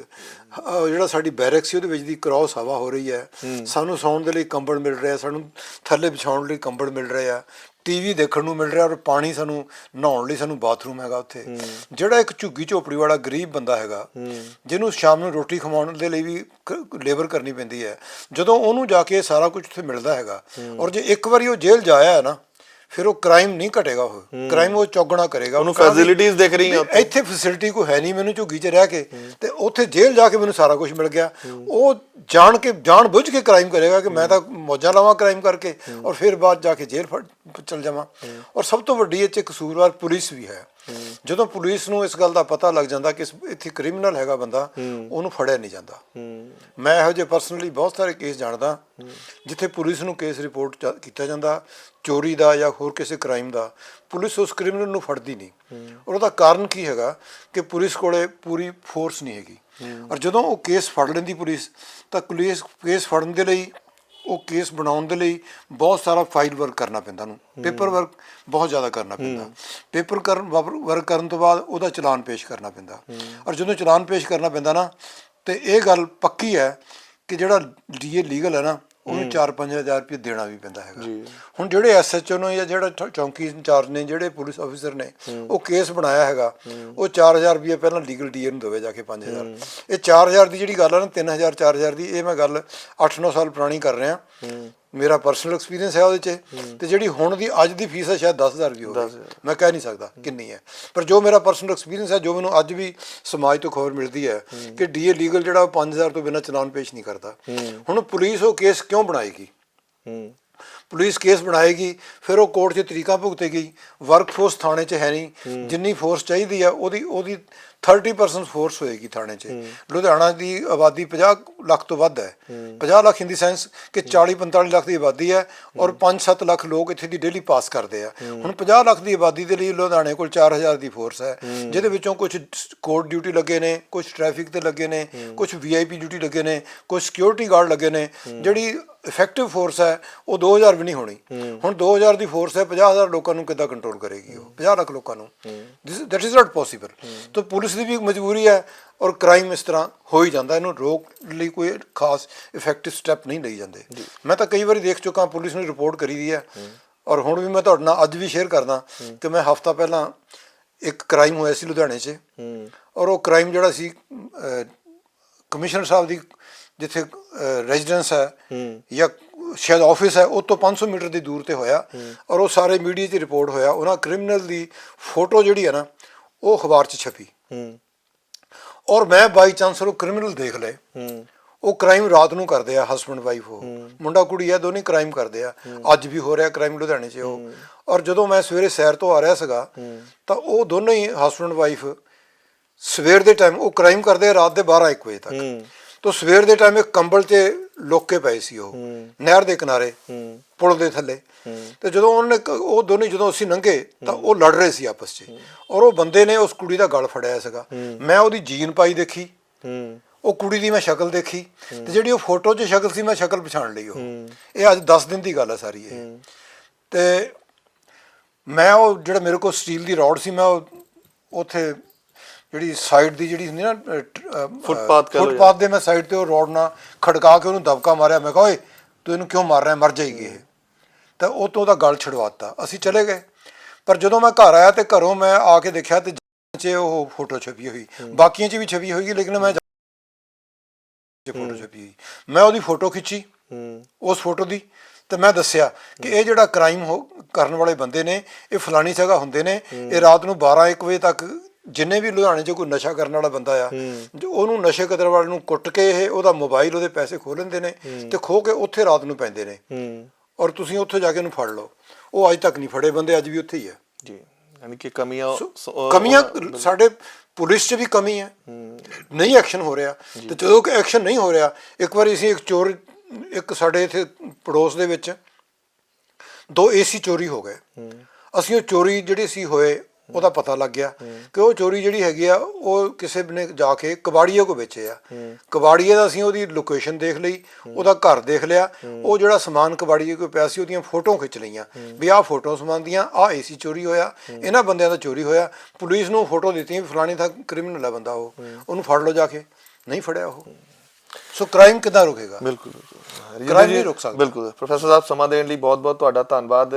ਜਿਹੜਾ ਸਾਡੀ ਬੈਰਕ ਸੀ ਉਹਦੇ ਵਿੱਚ ਦੀ ਕ੍ਰਾਸ ਹਵਾ ਹੋ ਰਹੀ ਹੈ। ਸਾਨੂੰ ਸੌਣ ਦੇ ਲਈ ਕੰਬਲ ਮਿਲ ਰਿਹਾ ਸਾਨੂੰ ਥੱਲੇ ਵਿਛਾਉਣ ਲਈ ਕੰਬਲ ਮਿਲ ਰਿਹਾ ਟੀਵੀ ਦੇਖਣ ਨੂੰ ਮਿਲ ਰਿਹਾ ਔਰ ਪਾਣੀ ਸਾਨੂੰ ਨਹਾਉਣ ਲਈ ਸਾਨੂੰ ਬਾਥਰੂਮ ਹੈਗਾ ਉੱਥੇ। ਜਿਹੜਾ ਇੱਕ ਝੁੱਗੀ ਝੋਪੜੀ ਵਾਲਾ ਗਰੀਬ ਬੰਦਾ ਹੈਗਾ ਜਿਹਨੂੰ ਸ਼ਾਮ ਨੂੰ ਰੋਟੀ ਖਵਾਉਣ ਦੇ ਲਈ ਵੀ ਲੇਬਰ ਕਰਨੀ ਪੈਂਦੀ ਹੈ। ਜਦੋਂ ਉਹਨੂੰ ਜਾ ਕੇ ਸਾਰਾ ਕੁਝ ਉੱਥੇ ਮਿਲਦਾ ਹੈਗਾ ਔਰ ਜੇ ਇੱਕ ਵਾਰੀ ਉਹ ਜੇਲ੍ਹ ਜਾਇਆ ਹੈ ਨਾ ਫਿਰ ਉਹ ਕ੍ਰਾਈਮ ਨਹੀਂ ਘਟੇਗਾ ਉਹ। ਕ੍ਰਾਈਮ ਉਹ ਚੌਗਣਾ ਕਰੇਗਾ। ਉਹਨੂੰ facilities ਦਿਖ ਰਹੀਆਂ। ਇੱਥੇ ਫੈਸਿਲਿਟੀ ਕੋਈ ਹੈ ਨਹੀਂ ਮੈਨੂੰ ਝੁੱਗੀ 'ਚ ਰਹਿ ਕੇ। ਤੇ ਉੱਥੇ ਜੇਲ੍ਹ ਜਾ ਕੇ ਮੈਨੂੰ ਸਾਰਾ ਕੁਝ ਮਿਲ ਗਿਆ। ਉਹ ਜਾਣ ਕੇ ਜਾਣ ਬੁੱਝ ਕੇ ਕ੍ਰਾਈਮ ਕਰੇਗਾ ਕਿ ਮੈਂ ਤਾਂ ਮੌਜਾਂ ਲਾਵਾਂ ਕ੍ਰਾਈਮ ਕਰਕੇ ਔਰ ਫਿਰ ਬਾਅਦ ਜਾ ਕੇ ਜੇਲ੍ਹ ਫੜ ਚਲ ਜਾਵਾਂ। ਔਰ ਸਭ ਤੋਂ ਵੱਡੀ ਇਹ 'ਚ ਕਸੂਰਵਾਰ ਪੁਲਿਸ ਵੀ ਹੈ। ਜਦੋਂ ਪੁਲਿਸ ਨੂੰ ਇਸ ਗੱਲ ਦਾ ਪਤਾ ਲੱਗ ਜਾਂਦਾ ਕਿ ਇੱਥੇ ਕ੍ਰਿਮੀਨਲ ਹੈਗਾ ਬੰਦਾ ਉਹਨੂੰ ਫੜਿਆ ਨਹੀਂ ਜਾਂਦਾ। ਮੈਂ ਇਹੋ ਜਿਹੇ ਪਰਸਨਲੀ ਬਹੁਤ ਸਾਰੇ ਕੇਸ ਜਾਣਦਾ ਜਿੱਥੇ ਪੁਲਿਸ ਨੂੰ ਕੇਸ ਰਿਪੋਰਟ ਕੀਤਾ ਜਾਂਦਾ ਚੋਰੀ ਦਾ ਜਾਂ ਹੋਰ ਕਿਸੇ ਕ੍ਰਾਈਮ ਦਾ। ਪੁਲਿਸ ਉਸ ਕ੍ਰਿਮੀਨਲ ਨੂੰ ਫੜਦੀ ਨਹੀਂ। ਔਰ ਉਹਦਾ ਕਾਰਨ ਕੀ ਹੈਗਾ ਕਿ ਪੁਲਿਸ ਕੋਲੇ ਪੂਰੀ ਫੋਰਸ ਨਹੀਂ ਹੈਗੀ। ਔਰ ਜਦੋਂ ਉਹ ਕੇਸ ਫੜ ਲੈਂਦੀ ਪੁਲਿਸ ਤਾਂ ਪੁਲਿਸ ਕੇਸ ਫੜਨ ਦੇ ਲਈ ਉਹ ਕੇਸ ਬਣਾਉਣ ਦੇ ਲਈ ਬਹੁਤ ਸਾਰਾ ਫਾਈਲ ਵਰਕ ਕਰਨਾ ਪੈਂਦਾ ਨੂੰ ਪੇਪਰ ਵਰਕ ਬਹੁਤ ਜ਼ਿਆਦਾ ਕਰਨਾ ਪੈਂਦਾ। ਪੇਪਰ ਕਰਨ ਵਰਕ ਕਰਨ ਤੋਂ ਬਾਅਦ ਉਹਦਾ ਚਲਾਨ ਪੇਸ਼ ਕਰਨਾ ਪੈਂਦਾ। ਔਰ ਜਦੋਂ ਚਲਾਨ ਪੇਸ਼ ਕਰਨਾ ਪੈਂਦਾ ਨਾ ਤੇ ਇਹ ਗੱਲ ਪੱਕੀ ਹੈ ਕਿ ਜਿਹੜਾ ਡੀਏ ਲੀਗਲ ਹੈ ਨਾ ਉਹਨੂੰ 4-5000 ਰੁਪਏ ਦੇਣਾ ਵੀ ਪੈਂਦਾ ਹੈਗਾ। ਹੁਣ ਜਿਹੜੇ ਐਸਐਚਓ ਨੇ ਜਾਂ ਜਿਹੜਾ ਚੌਂਕੀ ਇੰਚਾਰਜ ਨੇ ਜਿਹੜੇ ਪੁਲਿਸ ਅਫੀਸਰ ਨੇ ਉਹ ਕੇਸ ਬਣਾਇਆ ਹੈਗਾ। ਉਹ 4000 ਰੁਪਏ ਪਹਿਲਾਂ ਲੀਗਲ ਡੀਏ ਨੂੰ ਦੇਵੇ ਜਾ ਕੇ 5000 ਇਹ 4000 ਦੀ ਜਿਹੜੀ ਗੱਲ ਹੈ ਨਾ 3000 4000 ਦੀ ਇਹ ਮੈਂ ਗੱਲ 8-9 ਸਾਲ ਪੁਰਾਣੀ ਕਰ ਰਿਹਾ। ਮੇਰਾ ਪਰਸਨਲ ਐਕਸਪੀਰੀਅੰਸ ਹੈ ਉਹਦੇ 'ਚ ਤੇ ਜਿਹੜੀ ਹੁਣ ਦੀ ਅੱਜ ਦੀ ਫੀਸ ਹੈ ਸ਼ਾਇਦ 10000 ਵੀ ਹੋਵੇ ਮੈਂ ਕਹਿ ਨਹੀਂ ਸਕਦਾ ਕਿੰਨੀ ਹੈ। ਪਰ ਜੋ ਮੇਰਾ ਪਰਸਨਲ ਐਕਸਪੀਰੀਅੰਸ ਹੈ ਜੋ ਮੈਨੂੰ ਅੱਜ ਵੀ ਸਮਾਜ ਤੋਂ ਖਬਰ ਮਿਲਦੀ ਹੈ ਕਿ ਡੀਏ ਲੀਗਲ ਜਿਹੜਾ ਉਹ 5000 ਤੋਂ ਬਿਨਾਂ ਚਲਾਨ ਪੇਸ਼ ਨਹੀਂ ਕਰਦਾ। ਹੁਣ ਪੁਲਿਸ ਉਹ ਕੇਸ ਕਿਉਂ ਬਣਾਏਗੀ? ਪੁਲਿਸ ਕੇਸ ਬਣਾਏਗੀ ਫਿਰ ਉਹ ਕੋਰਟ 'ਚ ਤਰੀਕਾ ਭੁਗਤੇਗੀ। ਵਰਕਫੋਰਸ ਥਾਣੇ 'ਚ ਹੈ ਨਹੀਂ। ਜਿੰਨੀ ਫੋਰਸ ਚਾਹੀਦੀ ਆ ਉਹਦੀ ਉਹਦੀ 30% ਫੋਰਸ ਹੋਏਗੀ ਥਾਣੇ 'ਚ। ਲੁਧਿਆਣਾ ਦੀ ਆਬਾਦੀ 50 ਲੱਖ ਤੋਂ ਵੱਧ ਹੈ। 50 ਲੱਖ ਇਨ ਦੀ ਸੈਂਸ ਕਿ 40 45 ਲੱਖ ਦੀ ਆਬਾਦੀ ਹੈ ਔਰ 5-7 ਲੱਖ ਲੋਕ ਇੱਥੇ ਦੀ ਡੇਲੀ ਪਾਸ ਕਰਦੇ ਆ। ਹੁਣ 50 ਲੱਖ ਦੀ ਆਬਾਦੀ ਦੇ ਲਈ ਲੁਧਿਆਣੇ ਕੋਲ 4000 ਦੀ ਫੋਰਸ ਹੈ। ਜਿਹਦੇ ਵਿੱਚੋਂ ਕੁਝ ਕੋਰਟ ਡਿਊਟੀ ਲੱਗੇ ਨੇ ਕੁਝ ਟ੍ਰੈਫਿਕ ਤੇ ਲੱਗੇ ਨੇ ਕੁਝ ਵੀਆਈਪੀ ਡਿਊਟੀ ਲੱਗੇ ਨੇ ਕੁਝ ਸਿਕਿਉਰਿਟੀ ਗਾਰਡ ਲੱਗੇ ਨੇ। ਜਿਹੜੀ ਇਫੈਕਟਿਵ ਫੋਰਸ ਹੈ ਉਹ 2000 ਵੀ ਨਹੀਂ ਹੋਣੀ। ਹੁਣ 2000 ਦੀ ਫੋਰਸ ਹੈ 50000 ਲੋਕਾਂ ਨੂੰ ਕਿੱਦਾਂ ਕੰਟਰੋਲ ਕਰੇਗੀ ਉਹ? 50 ਲੱਖ ਲੋਕਾਂ ਨੂੰ। ਦੈਟ ਇਜ਼ ਨਾਟ ਪੋਸੀਬਲ ਤਾਂ ਪੁਲਿਸ ਦੀ ਵੀ ਇੱਕ ਮਜਬੂਰੀ ਹੈ ਔਰ ਕ੍ਰਾਈਮ ਇਸ ਤਰ੍ਹਾਂ ਹੋ ਹੀ ਜਾਂਦਾ ਇਹਨੂੰ ਰੋਕ ਲਈ ਕੋਈ ਖਾਸ ਇਫੈਕਟਿਵ ਸਟੈਪ ਨਹੀਂ ਲਈ ਜਾਂਦੇ। ਮੈਂ ਤਾਂ ਕਈ ਵਾਰੀ ਦੇਖ ਚੁੱਕਾ ਪੁਲਿਸ ਨੂੰ ਰਿਪੋਰਟ ਕਰੀ ਦੀ ਹੈ। ਔਰ ਹੁਣ ਵੀ ਮੈਂ ਤੁਹਾਡੇ ਨਾਲ ਅੱਜ ਵੀ ਸ਼ੇਅਰ ਕਰਦਾ ਕਿ ਮੈਂ ਹਫਤਾ ਪਹਿਲਾਂ ਇੱਕ ਕ੍ਰਾਈਮ ਹੋਇਆ ਸੀ ਲੁਧਿਆਣੇ 'ਚ। ਔਰ ਉਹ ਕ੍ਰਾਈਮ ਜਿਹੜਾ ਸੀ ਕਮਿਸ਼ਨਰ ਸਾਹਿਬ ਦੀ ਜਿੱਥੇ ਰੈਜ਼ੀਡੈਂਸ ਹੈ ਜਾਂ ਸ਼ਾਇਦ ਆਫਿਸ ਹੈ ਉਹ ਤੋਂ 500 ਮੀਟਰ ਦੀ ਦੂਰ ਤੇ ਹੋਇਆ ਔਰ ਉਹ ਸਾਰੇ ਮੀਡੀਆ 'ਚ ਰਿਪੋਰਟ ਹੋਇਆ। ਉਹਨਾਂ ਕ੍ਰਿਮੀਨਲ ਦੀ ਫੋਟੋ ਜਿਹੜੀ ਹੈ ਨਾ ਉਹ ਅਖਬਾਰ 'ਚ ਛਪੀ। ਔਰ ਮੈਂ ਬਾਈ ਚਾਂਸ ਉਹ ਕ੍ਰਿਮੀਨਲ ਦੇਖ ਲਏ। ਉਹ ਕ੍ਰਾਈਮ ਰਾਤ ਨੂੰ ਕਰਦੇ ਆ ਹਸਬੰਡ ਵਾਈਫ ਉਹ। ਮੁੰਡਾ ਕੁੜੀ ਆ ਦੋਨੇ ਕ੍ਰਾਈਮ ਕਰਦੇ ਆ। ਅੱਜ ਵੀ ਹੋ ਰਿਹਾ ਕ੍ਰਾਈਮ ਲੁਧਿਆਣੇ 'ਚ ਉਹ। ਔਰ ਜਦੋਂ ਮੈਂ ਸਵੇਰੇ ਸੈਰ ਤੋਂ ਆ ਰਿਹਾ ਸੀਗਾ ਤਾਂ ਉਹ ਦੋਨੋਂ ਹੀ ਹਸਬੰਡ ਵਾਈਫ ਸਵੇਰ ਦੇ ਟਾਈਮ ਉਹ ਕ੍ਰਾਈਮ ਕਰਦੇ ਆ ਰਾਤ ਦੇ 12 1 ਵਜੇ ਤੱਕ। ਤਾਂ ਸਵੇਰ ਦੇ ਟਾਈਮ ਇੱਕ ਕੰਬਲ 'ਚ ਲੋਕੇ ਪਏ ਸੀ ਉਹ। ਨਹਿਰ ਦੇ ਕਿਨਾਰੇ ਪੁਲ ਦੇ ਥੱਲੇ। ਤੇ ਜਦੋਂ ਉਹਨੇ ਕ- ਉਹ ਦੋਨੇ ਜਦੋਂ ਅਸੀਂ ਲੰਘੇ ਤਾਂ ਉਹ ਲੜ ਰਹੇ ਸੀ ਆਪਸ 'ਚ। ਔਰ ਉਹ ਬੰਦੇ ਨੇ ਉਸ ਕੁੜੀ ਦਾ ਗਲ ਫੜਿਆ ਸੀਗਾ। ਮੈਂ ਉਹਦੀ ਜੀਨ ਪਾਈ ਦੇਖੀ। ਉਹ ਕੁੜੀ ਦੀ ਮੈਂ ਸ਼ਕਲ ਦੇਖੀ। ਤੇ ਜਿਹੜੀ ਉਹ ਫੋਟੋ 'ਚ ਸ਼ਕਲ ਸੀ ਮੈਂ ਸ਼ਕਲ ਪਛਾਣ ਲਈ ਉਹ। ਇਹ ਅੱਜ 10 ਦਿਨ ਦੀ ਗੱਲ ਹੈ ਸਾਰੀ ਇਹ। ਤੇ ਮੈਂ ਉਹ ਜਿਹੜਾ ਮੇਰੇ ਕੋਲ ਸਟੀਲ ਦੀ ਰੋਡ ਸੀ ਮੈਂ ਉਹ ਉੱਥੇ ਜਿਹੜੀ ਸਾਈਡ ਦੀ ਜਿਹੜੀ ਹੁੰਦੀ ਨਾ ਫੁੱਟਪਾਥ ਕਹਿ ਫੁੱਟਪਾਥ ਦੇ ਮੈਂ ਸਾਈਡ ਤੇ ਉਹ ਰੋਡ ਨਾਲ ਖੜਕਾ ਕੇ ਉਹਨੂੰ ਦਬਕਾ ਮਾਰਿਆ। ਮੈਂ ਕਿਹਾ ਓਏ ਤੂੰ ਇਹਨੂੰ ਕਿਉਂ ਮਾਰ ਰਿਹਾ? ਮਰ ਜਾਏਗੀ ਇਹ। ਤਾਂ ਉਹ ਤੋਂ ਉਹਦਾ ਗਲ ਛਡਵਾਤਾ। ਅਸੀਂ ਚਲੇ ਗਏ। ਪਰ ਜਦੋਂ ਮੈਂ ਘਰ ਆਇਆ ਤੇ ਘਰੋਂ ਮੈਂ ਆ ਕੇ ਦੇਖਿਆ ਤੇ ਚ ਉਹ ਫੋਟੋ ਛਪੀ ਹੋਈ। ਬਾਕੀਆਂ 'ਚ ਵੀ ਛਪੀ ਹੋਏਗੀ ਲੇਕਿਨ ਮੈਂ ਫੋਟੋ ਛਪੀ ਹੋਈ। ਮੈਂ ਉਹਦੀ ਫੋਟੋ ਖਿੱਚੀ। ਉਸ ਫੋਟੋ ਦੀ ਤੇ ਮੈਂ ਦੱਸਿਆ ਕਿ ਇਹ ਜਿਹੜਾ ਕ੍ਰਾਈਮ ਹੋ ਕਰਨ ਵਾਲੇ ਬੰਦੇ ਨੇ ਇਹ ਫਲਾਣੀ ਜਗ੍ਹਾ ਹੁੰਦੇ ਨੇ। ਇਹ ਰਾਤ ਨੂੰ 12 1 ਵਜੇ ਤੱਕ ਜਿੰਨੇ ਵੀ ਲੁਧਿਆਣੇ 'ਚ ਕੋਈ ਨਸ਼ਾ ਕਰਨ ਵਾਲਾ ਬੰਦਾ ਆ ਜੋ ਉਹਨੂੰ ਨਸ਼ੇ ਕਦਰ ਵਾਲੇ ਨੂੰ ਕੁੱਟ ਕੇ ਇਹ ਉਹਦਾ ਮੋਬਾਈਲ ਉਹਦੇ ਪੈਸੇ ਖੋਹ ਲੈਂਦੇ ਨੇ ਤੇ ਖੋ ਕੇ ਉੱਥੇ ਰਾਤ ਨੂੰ ਪੈਂਦੇ ਨੇ। ਔਰ ਤੁਸੀਂ ਉੱਥੇ ਜਾ ਕੇ ਉਹਨੂੰ ਫੜ ਲਓ। ਉਹ ਅੱਜ ਤੱਕ ਨਹੀਂ ਫੜੇ ਬੰਦੇ ਅੱਜ ਵੀ ਉੱਥੇ ਹੀ ਆ। ਜੀ ਯਾਨੀ ਕਿ ਕਮੀਆਂ ਕਮੀਆਂ ਸਾਡੇ ਪੁਲਿਸ 'ਚ ਵੀ ਕਮੀ ਹੈ। ਨਹੀਂ ਐਕਸ਼ਨ ਹੋ ਰਿਹਾ। ਤੇ ਜਦੋਂ ਕਿ ਐਕਸ਼ਨ ਨਹੀਂ ਹੋ ਰਿਹਾ ਇੱਕ ਵਾਰੀ ਅਸੀਂ ਇੱਕ ਚੋਰ ਇੱਕ ਸਾਡੇ ਇੱਥੇ ਪੜੋਸ ਦੇ ਵਿੱਚ ਦੋ ਏਸੀ ਚੋਰੀ ਹੋ ਗਏ। ਅਸੀਂ ਉਹ ਚੋਰੀ ਜਿਹੜੀ ਸੀ ਹੋਏ ਉਹਦਾ ਪਤਾ ਲੱਗ ਗਿਆ ਕਿ ਉਹ ਚੋਰੀ ਜਿਹੜੀ ਹੈਗੀ ਆ ਉਹ ਕਿਸੇ ਨੇ ਜਾ ਕੇ ਕਬਾੜੀਏ ਕੋ ਵੇਚੇ ਆ। ਕਬਾੜੀਏ ਦਾ ਅਸੀਂ ਉਹਦੀ ਲੋਕੇਸ਼ਨ ਦੇਖ ਲਈ ਉਹਦਾ ਘਰ ਦੇਖ ਲਿਆ। ਉਹ ਜਿਹੜਾ ਸਮਾਨ ਕਬਾੜੀਏ ਕੋ ਪਿਆ ਸੀ ਉਹਦੀਆਂ ਫੋਟੋ ਖਿੱਚ ਲਈਆਂ। ਵੀ ਆਹ ਫੋਟੋ ਸਮਾਨ ਦੀਆਂ ਆਹ ਏਸੀ ਚੋਰੀ ਹੋਇਆ ਇਹਨਾਂ ਬੰਦਿਆਂ ਦਾ ਚੋਰੀ ਹੋਇਆ। ਪੁਲਿਸ ਨੂੰ ਫੋਟੋ ਦਿੱਤੀ ਵੀ ਫਲਾਣੀ ਥਾਂ ਕ੍ਰਿਮੀਨਲ ਹੈ ਬੰਦਾ ਉਹ। ਉਹਨੂੰ ਫੜ ਲਓ ਜਾ ਕੇ। ਨਹੀਂ ਫੜਿਆ ਉਹ। ਸੋ ਕ੍ਰਾਈਮ ਕਿੱਦਾਂ ਰੁਕੇਗਾ? ਬਿਲਕੁਲ ਬਿਲਕੁਲ। ਰਜਿੰਦਰ Crime ਜੀ, ਨਹੀਂ ਰੁਕ ਸਕਦਾ। ਬਿਲਕੁਲ। ਪ੍ਰੋਫੈਸਰ ਸਾਹਿਬ ਸਮਾਂ ਦੇਣ ਲਈ ਬਹੁਤ-ਬਹੁਤ ਤੁਹਾਡਾ ਧੰਨਵਾਦ।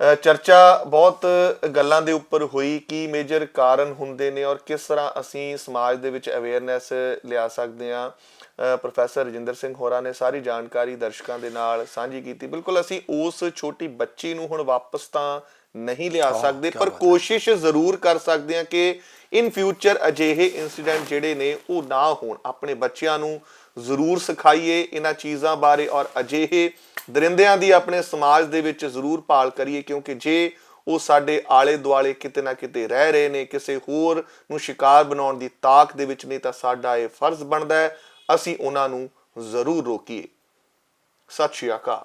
ਚਰਚਾ ਬਹੁਤ ਗੱਲਾਂ ਦੇ ਉੱਪਰ ਹੋਈ ਕੀ ਮੇਜਰ ਕਾਰਨ ਹੁੰਦੇ ਨੇ ਔਰ ਕਿਸ ਤਰ੍ਹਾਂ ਅਸੀਂ ਸਮਾਜ ਦੇ ਵਿੱਚ ਅਵੇਅਰਨੈਸ ਲਿਆ ਸਕਦੇ ਹਾਂ। ਪ੍ਰੋਫੈਸਰ ਰਜਿੰਦਰ ਸਿੰਘ ਹੋਰਾਂ ਨੇ ਸਾਰੀ ਜਾਣਕਾਰੀ ਦਰਸ਼ਕਾਂ ਦੇ ਨਾਲ ਸਾਂਝੀ ਕੀਤੀ। ਬਿਲਕੁਲ ਅਸੀਂ ਉਸ ਛੋਟੀ ਬੱਚੀ ਨੂੰ ਹੁਣ ਵਾਪਸ ਤਾਂ ਨਹੀਂ ਲਿਆ ਸਕਦੇ ਪਰ ਕੋਸ਼ਿਸ਼ ਜ਼ਰੂਰ ਕਰ ਸਕਦੇ ਹਾਂ ਕਿ ਇਨ ਫਿਊਚਰ ਅਜਿਹੇ ਇਨਸੀਡੈਂਟ ਜਿਹੜੇ ਨੇ ਉਹ ਨਾ ਹੋਣ। ਆਪਣੇ ਬੱਚਿਆਂ ਨੂੰ ਜ਼ਰੂਰ ਸਿਖਾਈਏ ਇਹਨਾਂ ਚੀਜ਼ਾਂ ਬਾਰੇ ਔਰ ਅਜਿਹੇ ਦਰਿੰਦਿਆਂ ਦੀ ਆਪਣੇ ਸਮਾਜ ਦੇ ਵਿੱਚ ਜ਼ਰੂਰ ਪਾਲ ਕਰੀਏ, ਕਿਉਂਕਿ ਜੇ ਉਹ ਸਾਡੇ ਆਲੇ ਦੁਆਲੇ ਕਿਤੇ ਨਾ ਕਿਤੇ ਰਹਿ ਰਹੇ ਨੇ, ਕਿਸੇ ਹੋਰ ਨੂੰ ਸ਼ਿਕਾਰ ਬਣਾਉਣ ਦੀ ਤਾਕ ਦੇ ਵਿੱਚ ਨੇ, ਤਾਂ ਸਾਡਾ ਇਹ ਫਰਜ਼ ਬਣਦਾ ਹੈ, ਅਸੀਂ ਉਹਨਾਂ ਨੂੰ ਜ਼ਰੂਰ ਰੋਕੀਏ। ਸਤਿ ਸ਼੍ਰੀ ਅਕਾਲ।